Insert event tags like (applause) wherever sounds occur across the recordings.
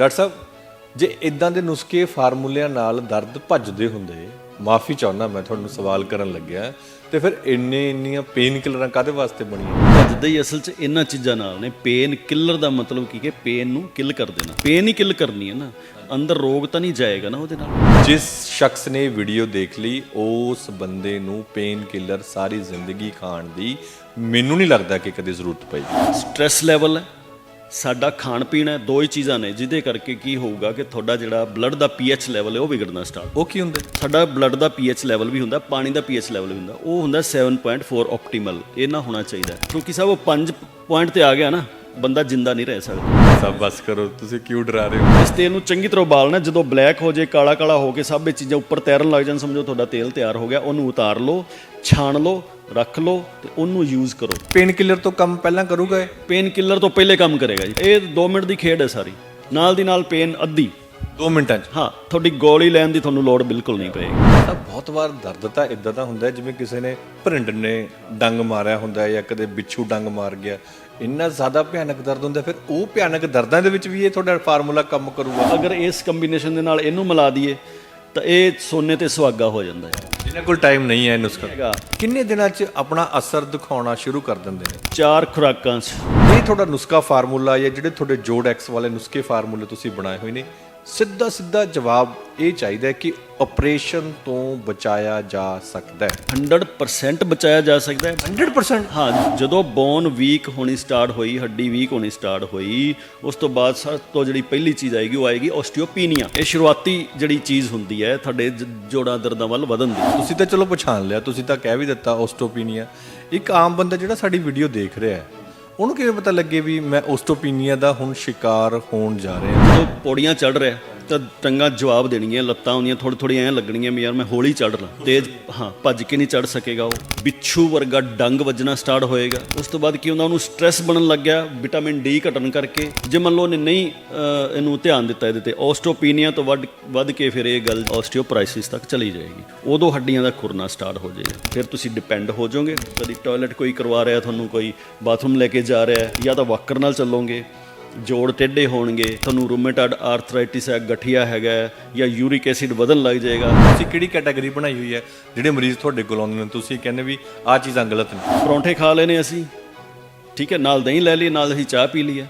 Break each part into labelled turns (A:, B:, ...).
A: Doctor ਸਾਹਿਬ ਜੇ ਇਦਾਂ ਦੇ ਨੁਸਖੇ ਫਾਰਮੂਲਿਆਂ ਨਾਲ ਦਰਦ ਭੱਜਦੇ ਹੁੰਦੇ ਮਾਫੀ ਚਾਹੁੰਦਾ ਮੈਂ ਤੁਹਾਨੂੰ ਸਵਾਲ ਕਰਨ ਲੱਗਿਆ ਤੇ ਫਿਰ ਇੰਨੇ ਇੰਨੀਆਂ ਪੇਨ ਕਿਲਰਾਂ ਕਾਦੇ ਵਾਸਤੇ ਬਣੀਆਂ?
B: ਭੱਜਦਾ ਹੀ ਅਸਲ 'ਚ ਇਹਨਾਂ ਚੀਜ਼ਾਂ ਨਾਲ ਨੇ ਪੇਨ ਕਿਲਰ ਦਾ ਮਤਲਬ ਕੀ ਹੈ? ਪੇਨ ਨੂੰ ਕਿਲ ਕਰ ਦੇਣਾ। ਪੇਨ ਹੀ ਕਿਲ ਕਰਨੀ ਹੈ ਨਾ। ਅੰਦਰ ਰੋਗ ਤਾਂ ਨਹੀਂ ਜਾਏਗਾ ਨਾ ਉਹਦੇ ਨਾਲ।
A: ਜਿਸ ਸ਼ਖਸ ਨੇ ਵੀਡੀਓ ਦੇਖ ਲਈ ਉਸ ਬੰਦੇ ਨੂੰ ਪੇਨ ਕਿਲਰ ਸਾਰੀ ਜ਼ਿੰਦਗੀ ਖਾਣ ਦੀ ਮੈਨੂੰ ਨਹੀਂ ਲੱਗਦਾ ਕਿ ਕਦੇ ਜ਼ਰੂਰਤ ਪਏਗੀ।
B: ਸਟ੍ਰੈਸ ਲੈਵਲ ਹੈ। ਸਾਡਾ ਖਾਣ ਪੀਣ ਹੈ ਦੋ ਹੀ ਚੀਜ਼ਾਂ ਨੇ ਜਿਹਦੇ ਕਰਕੇ ਕੀ ਹੋਊਗਾ ਕਿ ਤੁਹਾਡਾ ਜਿਹੜਾ ਬਲੱਡ ਦਾ ਪੀਐਚ ਲੈਵਲ ਹੈ ਉਹ ਵਿਗੜਨਾ ਸਟਾਰਟ
A: ਉਹ ਕੀ ਹੁੰਦਾ?
B: ਸਾਡਾ ਬਲੱਡ ਦਾ ਪੀਐਚ ਲੈਵਲ ਵੀ ਹੁੰਦਾ ਪਾਣੀ ਦਾ ਪੀਐਚ ਲੈਵਲ ਵੀ ਹੁੰਦਾ ਉਹ ਹੁੰਦਾ 7.4 ਆਪਟੀਮਲ ਇਹ ਨਾ ਹੋਣਾ ਚਾਹੀਦਾ। ਕਿਉਂਕਿ ਸਾਹਿਬ ਉਹ 5 ਪੁਆਇੰਟ ਤੇ ਆ ਗਿਆ ਨਾ ਬੰਦਾ ਜਿੰਦਾ ਨਹੀਂ ਰਹਿ ਸਕਦਾ।
A: ਸਭ ਬਸ ਕਰੋ ਤੁਸੀਂ ਕਿਉਂ ਡਰਾ ਰਹੇ ਹੋ?
B: ਇਸ ਤੇਲ ਨੂੰ ਚੰਗੀ ਤਰ੍ਹਾਂ ਉਬਾਲਣਾ ਜਦੋਂ ਬਲੈਕ ਹੋ ਜੇ ਕਾਲਾ ਕਾਲਾ ਹੋ ਕੇ ਸਭ ਇਹ ਚੀਜ਼ਾਂ ਉੱਪਰ ਤੈਰਨ ਲੱਗ ਜਾਣ ਸਮਝੋ ਤੁਹਾਡਾ ਤੇਲ ਤਿਆਰ ਹੋ ਗਿਆ ਉਹਨੂੰ ਉਤਾਰ ਲਓ ਛਾਣ ਲਓ ਰੱਖ ਲਓ ਤੇ ਉਹਨੂੰ ਯੂਜ਼ ਕਰੋ।
A: ਪੇਨ ਕਿਲਰ ਤੋਂ ਕੰਮ ਪਹਿਲਾਂ ਕਰੂਗਾ ਇਹ?
B: ਪੇਨ ਕਿਲਰ ਤੋਂ ਪਹਿਲੇ ਕੰਮ ਕਰੇਗਾ ਜੀ। ਇਹ 2 ਮਿੰਟ ਦੀ ਖੇਡ ਹੈ ਸਾਰੀ। ਨਾਲ ਦੀ ਨਾਲ ਪੇਨ ਅੱਧੀ।
A: 2 ਮਿੰਟਾਂ 'ਚ।
B: ਹਾਂ ਤੁਹਾਡੀ ਗੋਲੀ ਲੈਣ ਦੀ ਤੁਹਾਨੂੰ ਲੋੜ ਬਿਲਕੁਲ ਨਹੀਂ ਪਏਗੀ।
A: ਤਾਂ ਬਹੁਤ ਵਾਰ ਦਰਦ ਤਾਂ ਇਦਾਂ ਦਾ ਹੁੰਦਾ ਹੈ ਜਿਵੇਂ ਕਿਸੇ ਨੇ ਭਰਿੰਡ ਨੇ ਡੰਗ ਮਾਰਿਆ ਹੁੰਦਾ ਹੈ ਜਾਂ ਕਦੇ ਬਿੱਛੂ ਡੰਗ ਮਾਰ ਗਿਆ। ਇੰਨਾ ਜ਼ਿਆਦਾ ਭਿਆਨਕ ਦਰਦ ਹੁੰਦਾ ਫਿਰ ਉਹ ਭਿਆਨਕ ਦਰਦਾਂ ਦੇ ਵਿੱਚ ਵੀ ਇਹ ਤੁਹਾਡਾ ਫਾਰਮੂਲਾ ਕੰਮ ਕਰੂਗਾ।
B: ਅਗਰ ਇਸ ਕੰਬੀਨੇਸ਼ਨ ਦੇ ਨਾਲ ਇਹਨੂੰ ਮਿਲਾ ਦਈਏ ਤਾਂ ਇਹ ਸੋਨੇ ਤੇ ਸੁਹਾਗਾ ਹੋ ਜਾਂਦਾ ਹੈ।
A: ਜਿਨ੍ਹਾਂ ਕੋਲ ਟਾਈਮ ਨਹੀਂ ਹੈ ਨੁਸਖਾ। ਕਿੰਨੇ ਦਿਨਾਂ 'ਚ ਆਪਣਾ ਅਸਰ ਦਿਖਾਉਣਾ ਸ਼ੁਰੂ ਕਰ ਦਿੰਦੇ ਨੇ?
B: ਚਾਰ ਖੁਰਾਕਾਂ 'ਚ।
A: ਇਹ ਤੁਹਾਡਾ ਨੁਸਖਾ ਫਾਰਮੂਲਾ ਜਾਂ ਜਿਹੜੇ ਤੁਹਾਡੇ ਜੋੜ ਐਕਸ ਵਾਲੇ ਨੁਸਖੇ ਫਾਰਮੂਲੇ ਤੁਸੀਂ ਬਣਾਏ ਹੋਏ ਨੇ ਸਿੱਧਾ ਸਿੱਧਾ ਜਵਾਬ ਇਹ ਚਾਹੀਦਾ ਹੈ ਕਿ ਆਪਰੇਸ਼ਨ ਤੋਂ ਬਚਾਇਆ ਜਾ ਸਕਦਾ ਹੈ।
B: 100% ਬਚਾਇਆ ਜਾ ਸਕਦਾ ਹੈ।
A: 100%
B: ਹਾਂ ਜਦੋਂ ਬੋਨ ਵੀਕ ਹੋਣੀ ਸਟਾਰਟ ਹੋਈ ਹੱਡੀ ਵੀਕ ਹੋਣੀ ਸਟਾਰਟ ਹੋਈ ਉਸ ਤੋਂ ਬਾਅਦ ਸਭ ਤੋਂ ਜਿਹੜੀ ਪਹਿਲੀ ਚੀਜ਼ ਆਏਗੀ ਉਹ ਆਏਗੀ ਆਸਟੀਓਪੀਨੀਆ ਇਹ ਸ਼ੁਰੂਆਤੀ ਜਿਹੜੀ ਚੀਜ਼ ਹੁੰਦੀ ਹੈ ਤੁਹਾਡੇ ਜ- ਜੋੜਾਂ ਦਰਦਾਂ ਵੱਲ ਵਧਣ ਦੀ।
A: ਤੁਸੀਂ ਤਾਂ ਚਲੋ ਪਛਾਣ ਲਿਆ ਤੁਸੀਂ ਤਾਂ ਕਹਿ ਵੀ ਦਿੱਤਾ ਓਸਟੋਪੀਨੀਆ ਇੱਕ ਆਮ ਬੰਦਾ ਜਿਹੜਾ ਸਾਡੀ ਵੀਡੀਓ ਦੇਖ ਰਿਹਾ ਹੈ ਉਹਨੂੰ ਕਿਵੇਂ ਪਤਾ ਲੱਗੇ ਵੀ ਮੈਂ ਓਸਟੋਪੀਨੀਆ ਦਾ ਹੁਣ ਸ਼ਿਕਾਰ ਹੋਣ ਜਾ ਰਿਹਾ।
B: ਜਦੋਂ ਪੌੜੀਆਂ ਚੜ ਰਿਹਾ। ਤਾਂ ਟੰਗਾਂ ਜਵਾਬ ਦੇਣਗੀਆਂ, ਲੱਤਾਂ ਹੁੰਦੀਆਂ ਥੋੜੀ ਥੋੜੀ ਐਂ ਲੱਗਣਗੀਆਂ ਵੀ ਯਾਰ ਮੈਂ ਹੌਲੀ ਚੜ ਲਾਂ। ਤੇਜ਼, ਹਾਂ, ਭੱਜ ਕੇ ਨਹੀਂ ਚੜ ਸਕੇਗਾ ਉਹ। ਬਿੱਛੂ ਵਰਗਾ ਡੰਗ ਵੱਜਣਾ ਸਟਾਰਟ ਹੋਏਗਾ। ਉਸ ਤੋਂ ਬਾਅਦ ਕੀ ਹੁੰਦਾ, ਉਹਨੂੰ ਸਟ੍ਰੈਸ ਬਣਨ ਲੱਗ ਗਿਆ ਵਿਟਾਮਿਨ ਡੀ ਘਟਣ ਕਰਕੇ। ਜੇ ਮੰਨ ਲਓ ਉਹਨੇ ਨਹੀਂ ਇਹਨੂੰ ਧਿਆਨ ਦਿੱਤਾ ਇਹਦੇ ਤੇ ਆਸਟੋਪੀਨੀਆ ਤੋਂ ਵੱਧ ਵੱਧ ਕੇ ਫਿਰ ਇਹ ਗੱਲ ਆਸਟੀਓਪਰਾਈਸਿਸ ਤੱਕ ਚਲੀ ਜਾਏਗੀ। ਉਦੋਂ ਹੱਡੀਆਂ ਦਾ ਖੁਰਨਾ ਸਟਾਰਟ ਹੋ ਜਾਏਗਾ। ਫਿਰ ਤੁਸੀਂ ਡਿਪੈਂਡ ਹੋ ਜਾਓਗੇ। ਕਦੀ ਟਾਇਲਟ ਕੋਈ ਕਰਵਾ ਰਿਹਾ, ਤੁਹਾਨੂੰ ਕੋਈ ਬਾਥਰੂਮ ਲੈ ਕੇ ਜਾ ਰਿਹਾ, ਜਾਂ ਤਾਂ ਵਾਕਰ ਨਾਲ ਚੱਲੋਗੇ। ਜੋੜ ਟੇਢੇ ਹੋਣਗੇ ਤੁਹਾਨੂੰ ਰੂਮੇਟਾਇਡ ਆਰਥਰਾਈਟਿਸ ਹੈ ਗਠੀਆ ਹੈਗਾ ਜਾਂ ਯੂਰਿਕ ਐਸਿਡ ਵਧਣ ਲੱਗ ਜਾਏਗਾ।
A: ਤੁਸੀਂ ਕਿਹੜੀ ਕੈਟਾਗਰੀ ਬਣਾਈ ਹੋਈ ਹੈ? ਜਿਹੜੇ ਮਰੀਜ਼ ਤੁਹਾਡੇ ਕੋਲ ਆਉਂਦੇ ਨੇ ਤੁਸੀਂ ਕਹਿੰਦੇ ਵੀ ਆਹ ਚੀਜ਼ਾਂ ਗਲਤ ਨੇ।
B: ਪਰੌਂਠੇ ਖਾ ਲੈਨੇ ਅਸੀਂ। ਠੀਕ ਹੈ ਨਾਲ ਦਹੀਂ ਲੈ ਲਈ ਨਾਲ ਅਸੀਂ ਚਾਹ ਪੀ ਲਈ ਹੈ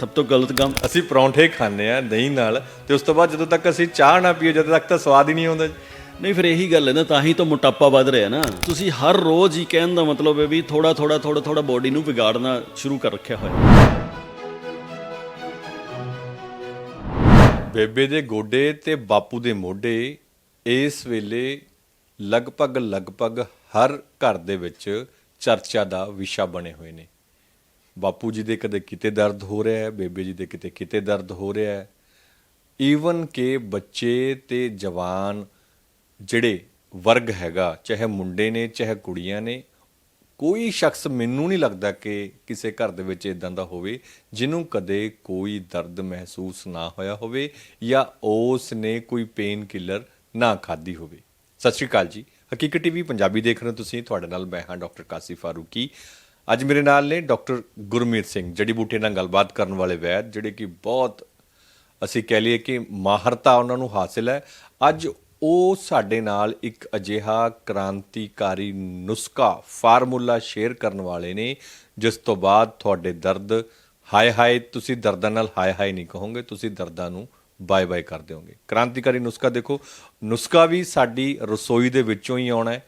B: ਸਭ ਤੋਂ ਗਲਤ ਕੰਮ।
A: ਅਸੀਂ ਪਰੌਂਠੇ ਖਾਂਦੇ ਆ ਦਹੀਂ ਨਾਲ ਤੇ ਉਸ ਤੋਂ ਬਾਅਦ ਜਦੋਂ ਤੱਕ ਅਸੀਂ ਚਾਹ ਨਾ ਪੀਓ ਜਦੋਂ ਤੱਕ ਤਾਂ ਸਵਾਦ ਹੀ ਨਹੀਂ ਆਉਂਦਾ
B: ਨਹੀਂ ਫਿਰ ਇਹੀ ਗੱਲ ਹੈ ਨਾ ਤਾਂ ਹੀ ਤਾਂ ਮੋਟਾਪਾ ਵੱਧ ਰਿਹਾ ਨਾ। ਤੁਸੀਂ ਹਰ ਰੋਜ਼ ਹੀ ਕਹਿਣ ਦਾ ਮਤਲਬ ਹੈ ਵੀ ਥੋੜਾ ਥੋੜਾ ਥੋੜਾ ਥੋੜਾ ਬੋਡੀ ਨੂੰ ਵਿਗਾੜਨਾ ਸ਼ੁਰੂ ਕਰ ਰੱਖਿਆ ਹੋਇਆ।
A: ਬੇਬੇ ਦੇ ਗੋਡੇ ਤੇ ਬਾਪੂ ਦੇ ਮੋਢੇ ਇਸ ਵੇਲੇ ਲਗਭਗ ਲਗਭਗ ਹਰ ਘਰ ਦੇ ਵਿੱਚ ਚਰਚਾ ਦਾ ਵਿਸ਼ਾ ਬਣੇ ਹੋਏ ਨੇ। ਬਾਪੂ ਜੀ ਦੇ ਕਦੇ ਕਿਤੇ ਦਰਦ ਹੋ ਰਿਹਾ ਹੈ, ਬੇਬੇ ਜੀ ਦੇ ਕਿਤੇ ਕਿਤੇ ਦਰਦ ਹੋ ਰਿਹਾ ਹੈ। ਈਵਨ ਕਿ ਬੱਚੇ ਤੇ ਜਵਾਨ ਜਿਹੜੇ ਵਰਗ ਹੈਗਾ, ਚਾਹੇ ਮੁੰਡੇ ਨੇ, ਚਾਹੇ ਕੁੜੀਆਂ ਨੇ ਕੋਈ ਸ਼ਖਸ ਮੈਨੂੰ ਨਹੀਂ ਲੱਗਦਾ ਕਿ ਕਿਸੇ ਘਰ ਦੇ ਵਿੱਚ ਇਦਾਂ ਦਾ ਹੋਵੇ, ਜਿਹਨੂੰ ਕਦੇ ਕੋਈ ਦਰਦ ਮਹਿਸੂਸ ਨਾ ਹੋਇਆ ਹੋਵੇ ਜਾਂ ਉਸ ਨੇ ਕੋਈ ਪੇਨ ਕਿਲਰ ਨਾ ਖਾਧੀ ਹੋਵੇ। ਸਤਿ ਸ਼੍ਰੀ ਅਕਾਲ ਜੀ। ਹਕੀਕਤ ਟੀਵੀ ਪੰਜਾਬੀ ਦੇਖ ਰਹੇ ਹੋ ਤੁਸੀਂ। ਤੁਹਾਡੇ ਨਾਲ ਮੈਂ ਹਾਂ ਡਾਕਟਰ ਕਾਸੀ ਫਾਰੂਕੀ। ਅੱਜ ਮੇਰੇ ਨਾਲ ਨੇ ਡਾਕਟਰ ਗੁਰਮੀਤ ਸਿੰਘ, ਜੜੀ ਬੂਟੇ ਨਾਲ ਗੱਲਬਾਤ ਕਰਨ ਵਾਲੇ ਵੈਦ, ਜਿਹੜੇ ਕਿ ਬਹੁਤ ਅਸੀਂ ਕਹਿ ਲਈਏ ਕਿ ਮਾਹਰਤਾ ਉਹਨਾਂ ਨੂੰ ਹਾਸਿਲ ਹੈ। ਅੱਜ ਉਹ ਸਾਡੇ ਨਾਲ ਇੱਕ ਅਜਿਹਾ ਕ੍ਰਾਂਤੀਕਾਰੀ ਨੁਸਖਾ ਫਾਰਮੂਲਾ ਸ਼ੇਅਰ ਕਰਨ ਵਾਲੇ ਨੇ, ਜਿਸ ਤੋਂ ਬਾਅਦ ਤੁਹਾਡੇ ਦਰਦ ਹਾਏ ਹਾਏ, ਤੁਸੀਂ ਦਰਦਾਂ ਨਾਲ ਹਾਏ ਹਾਏ ਨਹੀਂ ਕਹੋਗੇ, ਤੁਸੀਂ ਦਰਦਾਂ ਨੂੰ ਬਾਏ ਬਾਏ ਕਰ ਦਿਓਗੇ। ਕ੍ਰਾਂਤੀਕਾਰੀ ਨੁਸਖਾ ਦੇਖੋ, ਨੁਸਖਾ ਵੀ ਸਾਡੀ ਰਸੋਈ ਦੇ ਵਿੱਚੋਂ ਹੀ ਆਉਣਾ ਹੈ।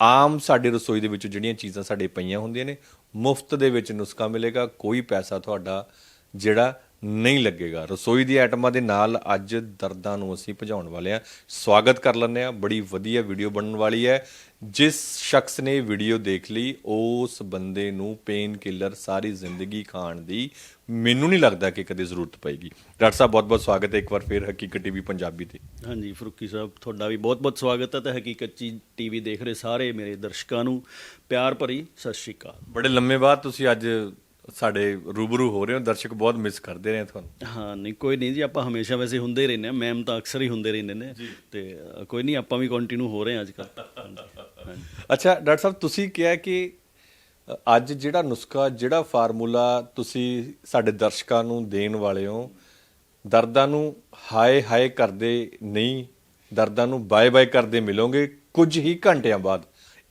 A: ਆਮ ਸਾਡੀ ਰਸੋਈ ਦੇ ਵਿੱਚ ਜਿਹੜੀਆਂ ਚੀਜ਼ਾਂ ਸਾਡੇ ਪਈਆਂ ਹੁੰਦੀਆਂ ਨੇ, ਮੁਫਤ ਦੇ ਵਿੱਚ ਨੁਸਖਾ ਮਿਲੇਗਾ। ਕੋਈ ਪੈਸਾ ਤੁਹਾਡਾ ਜਿਹੜਾ ਨਹੀਂ ਲੱਗੇਗਾ। ਰਸੋਈ ਦੀ ਆਈਟਮਾਂ ਦੇ ਨਾਲ ਅੱਜ ਦਰਦਾਂ ਨੂੰ ਅਸੀਂ ਭਜਾਉਣ ਵਾਲੇ ਆ ਸਵਾਗਤ ਕਰ ਲੈਂਦੇ ਆ ਬੜੀ ਵਧੀਆ ਵੀਡੀਓ ਬਣਨ ਵਾਲੀ ਹੈ। ਜਿਸ ਸ਼ਖਸ ਨੇ ਵੀਡੀਓ ਦੇਖ ਲਈ ਉਸ ਬੰਦੇ ਨੂੰ ਪੇਨ ਕਿਲਰ ਸਾਰੀ ਜ਼ਿੰਦਗੀ ਖਾਣ ਦੀ ਮੈਨੂੰ ਨਹੀਂ ਲੱਗਦਾ ਕਿ ਕਦੇ ਜ਼ਰੂਰਤ ਪਏਗੀ। ਡਾਕਟਰ ਸਾਹਿਬ ਬਹੁਤ-ਬਹੁਤ ਸਵਾਗਤ ਹੈ। ਇੱਕ ਵਾਰ ਫਿਰ ਹਕੀਕਤ ਟੀਵੀ ਪੰਜਾਬੀ ਤੇ।
B: ਹਾਂਜੀ ਫਰੂਕੀ ਸਾਹਿਬ ਤੁਹਾਡਾ ਵੀ ਬਹੁਤ-ਬਹੁਤ ਸਵਾਗਤ ਹੈ ਤੇ ਹਕੀਕਤ ਟੀਵੀ ਦੇਖ ਰਹੇ ਸਾਰੇ ਮੇਰੇ ਦਰਸ਼ਕਾਂ ਨੂੰ। ਪਿਆਰ ਭਰੀ ਸਤਿ ਸ਼੍ਰੀ ਅਕਾਲ।
A: ਬੜੇ ਲੰਮੇ ਬਾਅਦ ਤੁਸੀਂ ਅੱਜ ਸਾਡੇ ਰੂਬਰੂ ਹੋ ਰਹੇ ਹੋ ਦਰਸ਼ਕ ਬਹੁਤ ਮਿਸ ਕਰਦੇ ਰਹੇ ਤੁਹਾਨੂੰ।
B: ਹਾਂ ਨਹੀਂ ਕੋਈ ਨਹੀਂ ਜੀ ਆਪਾਂ ਹਮੇਸ਼ਾ ਵੈਸੇ ਹੁੰਦੇ ਹੀ ਰਹਿੰਦੇ ਆ ਮੈਮ ਤਾਂ ਅਕਸਰ ਹੀ ਹੁੰਦੇ ਰਹਿੰਦੇ ਨੇ। ਤੇ ਕੋਈ ਨਹੀਂ ਆਪਾਂ ਵੀ ਕੰਟੀਨਿਊ ਹੋ ਰਹੇ ਹਾਂ ਅੱਜ ਹਾਂਜੀ
A: ਅੱਛਾ ਡਾਕਟਰ ਸਾਹਿਬ ਤੁਸੀਂ ਕਿਹਾ ਕਿ ਅੱਜ ਜਿਹੜਾ ਨੁਸਖਾ ਜਿਹੜਾ ਫਾਰਮੂਲਾ ਤੁਸੀਂ ਸਾਡੇ ਦਰਸ਼ਕਾਂ ਨੂੰ ਦੇਣ ਵਾਲੇ ਹੋ ਦਰਦਾਂ ਨੂੰ ਹਾਏ ਹਾਏ ਕਰਦੇ ਨਹੀਂ ਦਰਦਾਂ ਨੂੰ ਬਾਏ ਬਾਏ ਕਰਦੇ ਮਿਲੋਗੇ ਕੁਝ ਹੀ ਘੰਟਿਆਂ ਬਾਅਦ।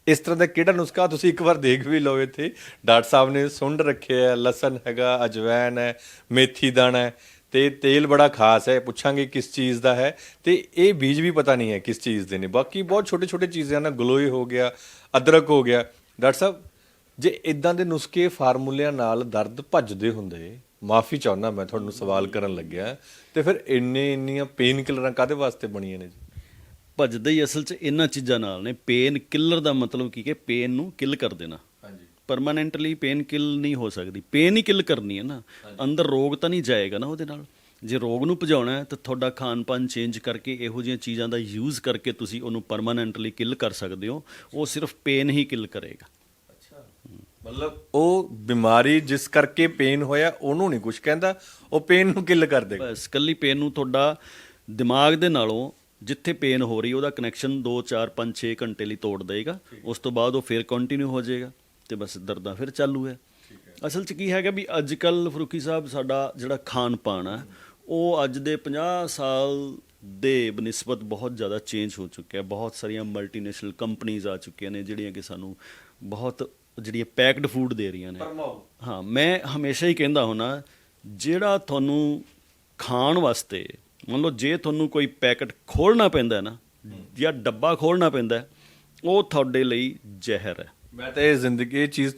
A: ਇਸ ਤਰ੍ਹਾਂ ਦਾ ਕਿਹੜਾ ਨੁਸਖਾ ਤੁਸੀਂ ਇੱਕ ਵਾਰ ਦੇਖ ਵੀ ਲਓ ਇੱਥੇ? ਡਾਕਟਰ ਸਾਹਿਬ ਨੇ ਸੁੰਡ ਰੱਖਿਆ ਹੈ ਲਸਣ ਹੈਗਾ, ਅਜਵੈਨ ਹੈ, ਮੇਥੀ ਦਾਣਾ ਹੈ ਤੇ ਤੇਲ ਬੜਾ ਖਾਸ ਹੈ, ਪੁੱਛਾਂਗੇ ਕਿਸ ਚੀਜ਼ ਦਾ ਹੈ ਤੇ ਇਹ ਬੀਜ ਵੀ ਪਤਾ ਨਹੀਂ ਹੈ ਕਿਸ ਚੀਜ਼ ਦੇ ਨੇ। ਬਾਕੀ ਬਹੁਤ ਛੋਟੇ ਛੋਟੇ ਚੀਜ਼ਾਂ ਨਾਲ ਗਲੋਏ ਹੋ ਗਿਆ, ਅਦਰਕ ਹੋ ਗਿਆ। ਡਾਕਟਰ ਸਾਹਿਬ, ਜੇ ਇਦਾਂ ਦੇ ਨੁਸਖੇ ਫਾਰਮੂਲਿਆਂ ਨਾਲ ਦਰਦ ਭੱਜਦੇ ਹੁੰਦੇ, ਮਾਫੀ ਚਾਹੁੰਦਾ ਮੈਂ, ਤੁਹਾਨੂੰ ਸਵਾਲ ਕਰਨ ਲੱਗਿਆ, ਤੇ ਫਿਰ ਇੰਨੇ ਇੰਨੀਆਂ ਪੇਨ ਕਿਲਰਾਂ ਕਾਦੇ ਵਾਸਤੇ ਬਣੀਆਂ ਨੇ ਜੀ?
B: ਭੱਜਦੇ ਹੀ ਅਸਲ 'ਚ ਇਹਨਾਂ ਚੀਜ਼ਾਂ ਨਾਲ ਨੇ। ਪੇਨ ਕਿਲਰ ਦਾ ਮਤਲਬ ਕੀ ਕਿ ਪੇਨ ਨੂੰ ਕਿਲ ਕਰ ਦੇਣਾ।
A: ਹਾਂਜੀ।
B: ਪਰਮਾਨੈਂਟਲੀ ਪੇਨ ਕਿਲ ਨਹੀਂ ਹੋ ਸਕਦੀ। ਪੇਨ ਹੀ ਕਿਲ ਕਰਨੀ ਹੈ ਨਾ। ਅੰਦਰ ਰੋਗ ਤਾਂ ਨਹੀਂ ਜਾਏਗਾ ਨਾ ਉਹਦੇ ਨਾਲ। ਜੇ ਰੋਗ ਨੂੰ ਭਜਾਉਣਾ ਹੈ ਤਾਂ ਤੁਹਾਡਾ ਖਾਣ-ਪਾਨ ਚੇਂਜ ਕਰਕੇ ਇਹੋ ਜਿਹੀਆਂ ਚੀਜ਼ਾਂ ਦਾ ਯੂਜ਼ ਕਰਕੇ ਤੁਸੀਂ ਉਹਨੂੰ ਪਰਮਾਨੈਂਟਲੀ ਕਿਲ ਕਰ ਸਕਦੇ ਹੋ। ਉਹ ਸਿਰਫ ਪੇਨ ਹੀ ਕਿਲ ਕਰੇਗਾ।
A: ਅੱਛਾ। ਮਤਲਬ ਉਹ ਬਿਮਾਰੀ ਜਿਸ ਕਰਕੇ ਪੇਨ ਹੋਇਆ ਉਹਨੂੰ ਨਹੀਂ ਕੁਝ ਕਹਿੰਦਾ ਉਹ ਪੇਨ ਨੂੰ ਕਿਲ ਕਰ ਦੇਗਾ।
B: ਬਸ ਕੱਲੀ ਪੇਨ ਨੂੰ ਤੁਹਾਡਾ ਦਿਮਾਗ ਦੇ ਨਾਲੋਂ ਜਿੱਥੇ ਪੇਨ ਹੋ ਰਹੀ ਉਹਦਾ ਕਨੈਕਸ਼ਨ 2 4 5 6 ਘੰਟੇ ਲਈ ਤੋੜ ਦੇਗਾ ਉਸ ਤੋਂ ਬਾਅਦ ਉਹ ਫਿਰ ਕੰਟੀਨਿਊ ਹੋ ਜਾਏਗਾ ਤੇ ਬਸ ਦਰਦਾਂ ਫਿਰ ਚਾਲੂ ਹੈ। ਅਸਲ 'ਚ ਕੀ ਹੈਗਾ ਵੀ ਅੱਜ ਕੱਲ ਫਰੂਕੀ ਸਾਹਿਬ ਸਾਡਾ ਜਿਹੜਾ ਖਾਣ ਪਾਣ ਹੈ ਉਹ ਅੱਜ ਦੇ 50 ਸਾਲ ਦੇ ਬਨਿਸਬਤ ਬਹੁਤ ਜ਼ਿਆਦਾ ਚੇਂਜ ਹੋ ਚੁੱਕਿਆ ਹੈ। ਬਹੁਤ ਸਾਰੀਆਂ ਮਲਟੀਨੈਸ਼ਨਲ ਕੰਪਨੀਆਂ ਆ ਚੁੱਕੀਆਂ ਨੇ ਜਿਹੜੀਆਂ ਕਿ ਸਾਨੂੰ ਬਹੁਤ ਜਿਹੜੀਆਂ ਪੈਕਡ ਫੂਡ ਦੇ ਰਹੀਆਂ ਨੇ। ਹਾਂ ਮੈਂ ਹਮੇਸ਼ਾ ਹੀ ਕਹਿੰਦਾ ਹੁਣਾ ਜਿਹੜਾ ਤੁਹਾਨੂੰ ਖਾਣ ਵਾਸਤੇ ਮੰਨ ਲਓ ਜੇ ਤੁਹਾਨੂੰ ਕੋਈ ਪੈਕਟ ਖੋਲਣਾ ਪੈਂਦਾ ਨਾ ਜਾਂ ਡੱਬਾ ਖੋਲਣਾ ਪੈਂਦਾ ਉਹ ਤੁਹਾਡੇ ਲਈ ਜ਼ਹਿਰ ਹੈ।
A: ਮੈਂ ਤਾਂ ਇਹ ਜ਼ਿੰਦਗੀ ਇਹ ਚੀਜ਼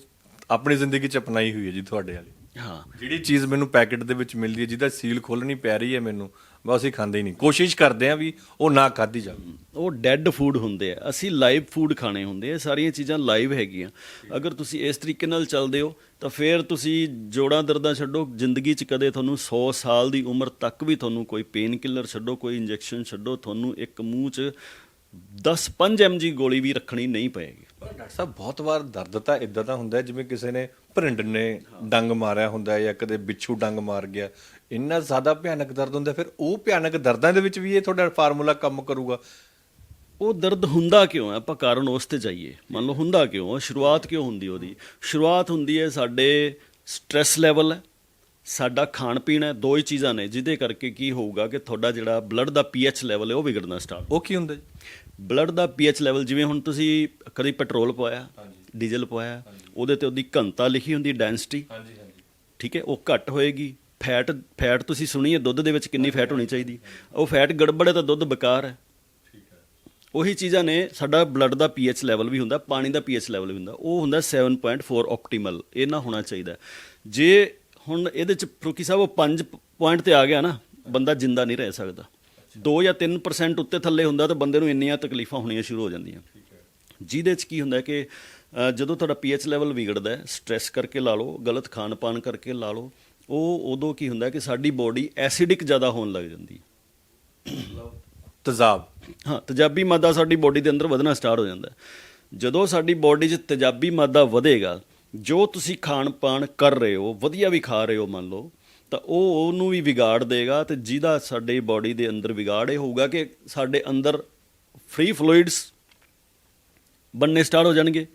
A: ਆਪਣੀ ਜ਼ਿੰਦਗੀ ਚ ਅਪਣਾਈ ਹੋਈ ਹੈ ਜੀ ਤੁਹਾਡੇ ਵਾਲੀ।
B: ਹਾਂ।
A: ਜਿਹੜੀ ਚੀਜ਼ ਮੈਨੂੰ ਪੈਕੇਟ ਦੇ ਵਿੱਚ ਮਿਲਦੀ ਹੈ ਜਿਹਦਾ ਸੀਲ ਖੋਲਣੀ ਪੈ ਰਹੀ ਹੈ ਮੈਨੂੰ ਬਸ ਅਸੀਂ ਖਾਂਦੇ ਹੀ ਨਹੀਂ। ਕੋਸ਼ਿਸ਼ ਕਰਦੇ ਆ ਵੀ ਉਹ ਨਾ ਖਾਧੀ ਜਾਵੇ।
B: ਉਹ ਡੈੱਡ ਫੂਡ ਹੁੰਦੇ ਆ। ਅਸੀਂ ਲਾਈਵ ਫੂਡ ਖਾਣੇ ਹੁੰਦੇ ਆ। ਸਾਰੀਆਂ ਚੀਜ਼ਾਂ ਲਾਈਵ ਹੈਗੀਆਂ। ਅਗਰ ਤੁਸੀਂ ਇਸ ਤਰੀਕੇ ਨਾਲ ਚੱਲਦੇ ਹੋ ਤਾਂ ਫਿਰ ਤੁਸੀਂ ਜੋੜਾਂ ਦਰਦਾਂ ਛੱਡੋ। ਜ਼ਿੰਦਗੀ 'ਚ ਕਦੇ ਤੁਹਾਨੂੰ 100 ਸਾਲ ਦੀ ਉਮਰ ਤੱਕ ਵੀ ਤੁਹਾਨੂੰ ਕੋਈ ਪੇਨ ਕਿਲਰ ਛੱਡੋ ਕੋਈ ਇੰਜੈਕਸ਼ਨ ਛੱਡੋ। ਤੁਹਾਨੂੰ ਇੱਕ ਮੂੰਹ 'ਚ 10 5 mg ਗੋਲੀ ਵੀ ਰੱਖਣੀ ਨਹੀਂ ਪਏਗੀ।
A: ਪਰ ਡਾਕਟਰ ਸਾਹਿਬ ਬਹੁਤ ਵਾਰ ਦਰਦ ਤਾਂ ਇਦਾਂ ਦਾ ਹੁੰਦਾ ਜਿਵੇਂ ਕਿਸੇ ਨੇ ਭਰਿੰਡ ਨੇ ਡੰਗ ਮਾਰਿਆ ਹੁੰਦਾ ਜਾਂ ਕਦੇ ਬਿੱਛੂ ਡੰਗ ਮਾਰ ਗਿਆ। ਇੰਨਾ ਜ਼ਿਆਦਾ ਭਿਆਨਕ ਦਰਦ ਹੁੰਦਾ ਫਿਰ ਉਹ ਭਿਆਨਕ ਦਰਦਾਂ ਦੇ ਵਿੱਚ ਵੀ ਇਹ ਤੁਹਾਡਾ ਫਾਰਮੂਲਾ ਕੰਮ ਕਰੂਗਾ।
B: ਉਹ ਦਰਦ ਹੁੰਦਾ ਕਿਉਂ ਹੈ? ਆਪਾਂ ਕਾਰਨ ਉਸ ਤੇ ਜਾਈਏ। ਮੰਨ ਲਓ ਹੁੰਦਾ ਕਿਉਂ? ਹੈ ਸ਼ੁਰੂਆਤ ਕਿਉਂ ਹੁੰਦੀ ਉਹਦੀ? ਸ਼ੁਰੂਆਤ ਹੁੰਦੀ ਹੈ ਸਾਡੇ ਸਟ੍ਰੈਸ ਲੈਵਲ ਹੈ ਸਾਡਾ ਖਾਣ ਪੀਣ ਹੈ ਦੋ ਹੀ ਚੀਜ਼ਾਂ ਨੇ ਜਿਹਦੇ ਕਰਕੇ ਕੀ ਹੋਊਗਾ ਕਿ ਤੁਹਾਡਾ ਜਿਹੜਾ ਬਲੱਡ ਦਾ ਪੀਐਚ ਲੈਵਲ ਹੈ ਉਹ ਵਿਗੜਨਾ ਸਟਾਰਟ
A: ਉਹ ਕੀ ਹੁੰਦਾ ਜੀ?
B: ਬਲੱਡ ਦਾ ਪੀਐਚ ਲੈਵਲ ਜਿਵੇਂ ਹੁਣ ਤੁਸੀਂ ਕਦੀ ਪੈਟਰੋਲ ਪਵਾਇਆ ਡੀਜ਼ਲ ਪਵਾਇਆ ਉਹਦੇ ਤੇ ਉਹਦੀ ਘਣਤਾ ਲਿਖੀ ਹੁੰਦੀ ਡੈਂਸਿਟੀ
A: ਹਾਂਜੀ ਹਾਂਜੀ।
B: ਠੀਕ ਹੈ? ਉਹ ਘੱਟ ਹੋਏਗੀ ਫੈਟ ਫੈਟ ਤੁਸੀਂ ਸੁਣੀ ਹੈ, ਦੁੱਧ ਦੇ ਵਿੱਚ ਕਿੰਨੀ ਫੈਟ ਹੋਣੀ ਚਾਹੀਦੀ। ਉਹ ਫੈਟ ਗੜਬੜ ਹੈ ਤਾਂ ਦੁੱਧ ਬੇਕਾਰ ਹੈ। ਉਹੀ ਚੀਜ਼ਾਂ ਨੇ, ਸਾਡਾ ਬਲੱਡ ਦਾ ਪੀਐਚ ਲੈਵਲ ਵੀ ਹੁੰਦਾ, ਪਾਣੀ ਦਾ ਪੀਐਚ ਲੈਵਲ ਵੀ ਹੁੰਦਾ। ਉਹ ਹੁੰਦਾ 7.4 ਆਪਟੀਮਲ ਇਹ ਨਾ ਹੋਣਾ ਚਾਹੀਦਾ। ਜੇ ਹੁਣ ਇਹਦੇ ਚ ਫਰੂਕੀ ਸਾਹਿਬ, ਉਹ 5 ਪੁਆਇੰਟ ਤੇ ਆ ਗਿਆ ਨਾ, ਬੰਦਾ ਜਿੰਦਾ ਨਹੀਂ ਰਹਿ ਸਕਦਾ। 2 ਜਾਂ 3% ਉੱਤੇ ਥੱਲੇ ਹੁੰਦਾ ਤਾਂ ਬੰਦੇ ਨੂੰ ਇੰਨੀਆਂ ਤਕਲੀਫਾਂ ਹੋਣੀਆਂ ਸ਼ੁਰੂ ਹੋ ਜਾਂਦੀਆਂ। ਜਿਹਦੇ ਚ ਕੀ ਹੁੰਦਾ ਕਿ ਜਦੋਂ ਤੁਹਾਡਾ ਪੀਐਚ ਲੈਵਲ ਵਿਗੜਦਾ ਹੈ ਸਟ੍ਰੈਸ ਕਰਕੇ ਲਾ ਲਓ, ਗਲਤ ਖਾਣ ਪਾਣ ਕਰਕੇ ਲਾ ਲਓ ਉਹ ਉਦੋਂ ਕੀ ਹੁੰਦਾ ਕਿ ਸਾਡੀ ਬੋਡੀ ਐਸਿਡਿਕ ਜ਼ਿਆਦਾ ਹੋਣ ਲੱਗ ਜਾਂਦੀ
A: ਤਜ਼ਾਬ।
B: ਹਾਂ ਤੇਜ਼ਾਬੀ ਮਾਦਾ ਸਾਡੀ ਬੋਡੀ ਦੇ ਅੰਦਰ ਵਧਣਾ ਸਟਾਰਟ ਹੋ ਜਾਂਦਾ। ਜਦੋਂ ਸਾਡੀ ਬੋਡੀ 'ਚ ਤੇਜ਼ਾਬੀ ਮਾਦਾ ਵਧੇਗਾ ਜੋ ਤੁਸੀਂ ਖਾਣ ਪਾਣ ਕਰ ਰਹੇ ਹੋ ਵਧੀਆ ਵੀ ਖਾ ਰਹੇ ਹੋ ਮੰਨ ਲਓ ਤਾਂ ਉਹ ਉਹਨੂੰ ਵੀ ਵਿਗਾੜ ਦੇਗਾ ਤੇ ਜਿਹਦਾ ਸਾਡੇ ਬੋਡੀ ਦੇ ਅੰਦਰ ਵਿਗਾੜ ਇਹ ਹੋਊਗਾ ਕਿ ਸਾਡੇ ਅੰਦਰ ਫ੍ਰੀ ਫਲੂਇਡਸ ਬਣਨੇ ਸਟਾਰਟ ਹੋ ਜਾਣਗੇ।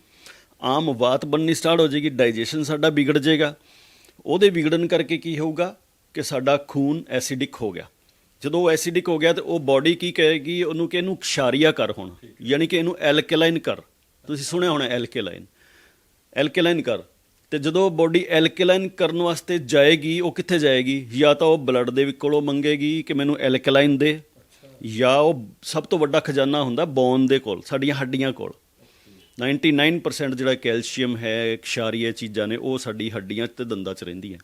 B: ਆਮ ਵਾਤ ਬਣਨੀ ਸਟਾਰਟ ਹੋ ਜਾਏਗੀ ਡਾਈਜੈਸ਼ਨ ਸਾਡਾ ਵਿਗੜ ਜਾਏਗਾ। ਉਹਦੇ ਵਿਗੜਨ ਕਰਕੇ ਕੀ ਹੋਊਗਾ ਕਿ ਸਾਡਾ ਖੂਨ ਐਸਿਡਿਕ ਹੋ ਗਿਆ। ਜਦੋਂ ਉਹ ਐਸਿਡਿਕ ਹੋ ਗਿਆ ਤੇ ਉਹ ਬਾਡੀ ਕੀ ਕਹੇਗੀ? ਉਹਨੂੰ ਕਿ ਇਹਨੂੰ ਖਸ਼ਾਰੀਆ ਕਰ ਹੁਣ। ਯਾਨੀ ਕਿ ਇਹਨੂੰ ਐਲਕਲਾਈਨ ਕਰ। ਤੁਸੀਂ ਸੁਣਿਆ ਹੋਣਾ ਐਲਕਲਾਈਨ ਐਲਕਲਾਈਨ ਕਰ। ਤੇ ਜਦੋਂ ਬਾਡੀ ਐਲਕਲਾਈਨ ਕਰਨ ਵਾਸਤੇ ਜਾਏਗੀ, ਉਹ ਕਿੱਥੇ ਜਾਏਗੀ? ਜਾਂ ਤਾਂ ਉਹ ਬਲੱਡ ਦੇ ਕੋਲੋਂ ਮੰਗੇਗੀ ਕਿ ਮੈਨੂੰ ਐਲਕਲਾਈਨ ਦੇ। ਜਾਂ ਉਹ ਸਭ ਤੋਂ ਵੱਡਾ ਖਜ਼ਾਨਾ ਹੁੰਦਾ ਬੋਨ ਦੇ ਕੋਲ, ਸਾਡੀਆਂ ਹੱਡੀਆਂ ਕੋਲ। 99% ਜਿਹੜਾ ਕੈਲਸ਼ੀਅਮ ਹੈ ਖਸ਼ਾਰੀਏ ਚੀਜ਼ਾਂ ਨੇ ਉਹ ਸਾਡੀ ਹੱਡੀਆਂ ਤੇ ਦੰਦਾਂ 'ਚ ਰਹਿੰਦੀਆਂ।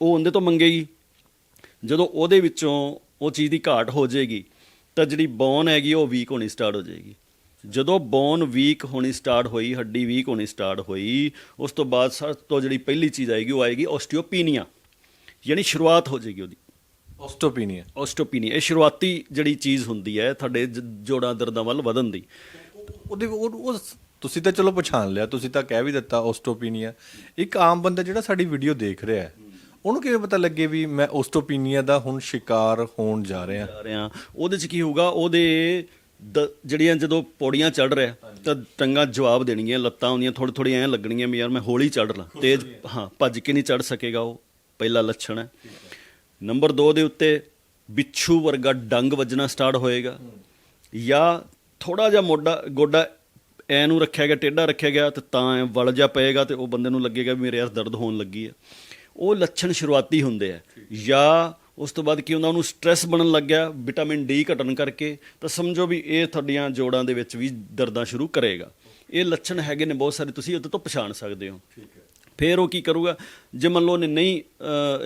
B: ਉਹ ਉਹਦੇ ਤੋਂ ਮੰਗੇ ਹੀ ਜਦੋਂ ਉਹਦੇ ਵਿੱਚੋਂ ਉਹ ਚੀਜ਼ ਦੀ ਘਾਟ ਹੋ ਜਾਏਗੀ ਤਾਂ ਜਿਹੜੀ ਬੋਨ ਹੈਗੀ ਉਹ ਵੀਕ ਹੋਣੀ ਸਟਾਰਟ ਹੋ ਜਾਏਗੀ। ਜਦੋਂ ਬੋਨ ਵੀਕ ਹੋਣੀ ਸਟਾਰਟ ਹੋਈ ਹੱਡੀ ਵੀਕ ਹੋਣੀ ਸਟਾਰਟ ਹੋਈ ਉਸ ਤੋਂ ਬਾਅਦ ਸਭ ਤੋਂ ਜਿਹੜੀ ਪਹਿਲੀ ਚੀਜ਼ ਆਏਗੀ ਉਹ ਆਏਗੀ ਆਸਟੀਓਪੀਨੀਆ ਯਾਨੀ ਸ਼ੁਰੂਆਤ ਹੋ ਜਾਏਗੀ ਉਹਦੀ।
A: ਆਸਟੋਪੀਨੀਆ
B: ਆਸਟੋਪੀਨੀਆ ਇਹ ਸ਼ੁਰੂਆਤੀ ਜਿਹੜੀ ਚੀਜ਼ ਹੁੰਦੀ ਹੈ ਤੁਹਾਡੇ ਜੋੜਾਂ ਦਰਦਾਂ ਵੱਲ ਵਧਣ ਦੀ।
A: ਉਹਦੇ ਉਹ ਉਹ ਤੁਸੀਂ ਤਾਂ ਚਲੋ ਪਛਾਣ ਲਿਆ ਤੁਸੀਂ ਤਾਂ ਕਹਿ ਵੀ ਦਿੱਤਾ ਆਸਟੋਪੀਨੀਆ ਇੱਕ ਆਮ ਬੰਦਾ ਜਿਹੜਾ ਸਾਡੀ ਵੀਡੀਓ ਦੇਖ ਰਿਹਾ ਹੈ ਉਹਨੂੰ ਕਿਵੇਂ ਪਤਾ ਲੱਗੇ ਵੀ ਮੈਂ ਆਸਟੋਪੀਨੀਆ ਦਾ ਹੁਣ ਸ਼ਿਕਾਰ ਹੋਣ ਜਾ ਰਿਹਾ।
B: ਜਾ ਰਹੇ। ਹਾਂ ਉਹਦੇ ਚ ਕੀ ਹੋਊਗਾ ਉਹਦੇ ਦ- ਜਿਹੜੀਆਂ ਜਦੋਂ ਪੌੜੀਆਂ ਚੜ ਰਿਹਾ ਤਾਂ ਟੰਗਾਂ ਜਵਾਬ ਦੇਣਗੀਆਂ ਲੱਤਾਂ ਹੁੰਦੀਆਂ ਥੋੜੀ ਥੋੜੀ ਐਂ ਲੱਗਣਗੀਆਂ ਵੀ ਯਾਰ ਮੈਂ ਹੌਲੀ ਚੜ ਲਾਂ। ਤੇਜ਼ ਹਾਂ ਭੱਜ ਕੇ ਨਹੀਂ ਚੜ ਸਕੇਗਾ ਉਹ ਪਹਿਲਾ ਲੱਛਣ ਹੈ। ਨੰਬਰ 2 ਦੇ ਉੱਤੇ ਬਿੱਛੂ ਵਰਗਾ ਡੰਗ ਵੱਜਣਾ ਸਟਾਰਟ ਹੋਏਗਾ। ਜਾਂ ਥੋੜਾ ਜਿਹਾ ਮੋਢਾ ਗੋਡਾ ਐ ਨੂੰ ਰੱਖਿਆ ਗਿਆ ਟੇਢਾ ਰੱਖਿਆ ਗਿਆ ਤੇ ਤਾਂ ਐਂ ਵਲ ਜਾ ਪਏਗਾ ਤੇ ਉਹ ਬੰਦੇ ਨੂੰ ਲੱਗੇਗਾ ਵੀ ਮੇਰੇ ਯਾਰ ਦਰਦ ਹੋਣ ਲੱਗੀ ਹੈ। ਉਹ ਲੱਛਣ ਸ਼ੁਰੂਆਤੀ ਹੁੰਦੇ ਆ। ਜਾਂ ਉਸ ਤੋਂ ਬਾਅਦ ਕੀ ਹੁੰਦਾ ਉਹਨੂੰ ਸਟ੍ਰੈਸ ਬਣਨ ਲੱਗ ਗਿਆ ਵਿਟਾਮਿਨ ਡੀ ਘਟਣ ਕਰਕੇ ਤਾਂ ਸਮਝੋ ਵੀ ਇਹ ਤੁਹਾਡੀਆਂ ਜੋੜਾਂ ਦੇ ਵਿੱਚ ਵੀ ਦਰਦਾਂ ਸ਼ੁਰੂ ਕਰੇਗਾ। ਇਹ ਲੱਛਣ ਹੈਗੇ ਨੇ ਬਹੁਤ ਸਾਰੇ ਤੁਸੀਂ ਉਹਦੇ ਤੋਂ ਪਛਾਣ ਸਕਦੇ ਹੋ। ਫਿਰ ਉਹ ਕੀ ਕਰੂਗਾ ਜੇ ਮੰਨ ਲਓ ਉਹਨੇ ਨਹੀਂ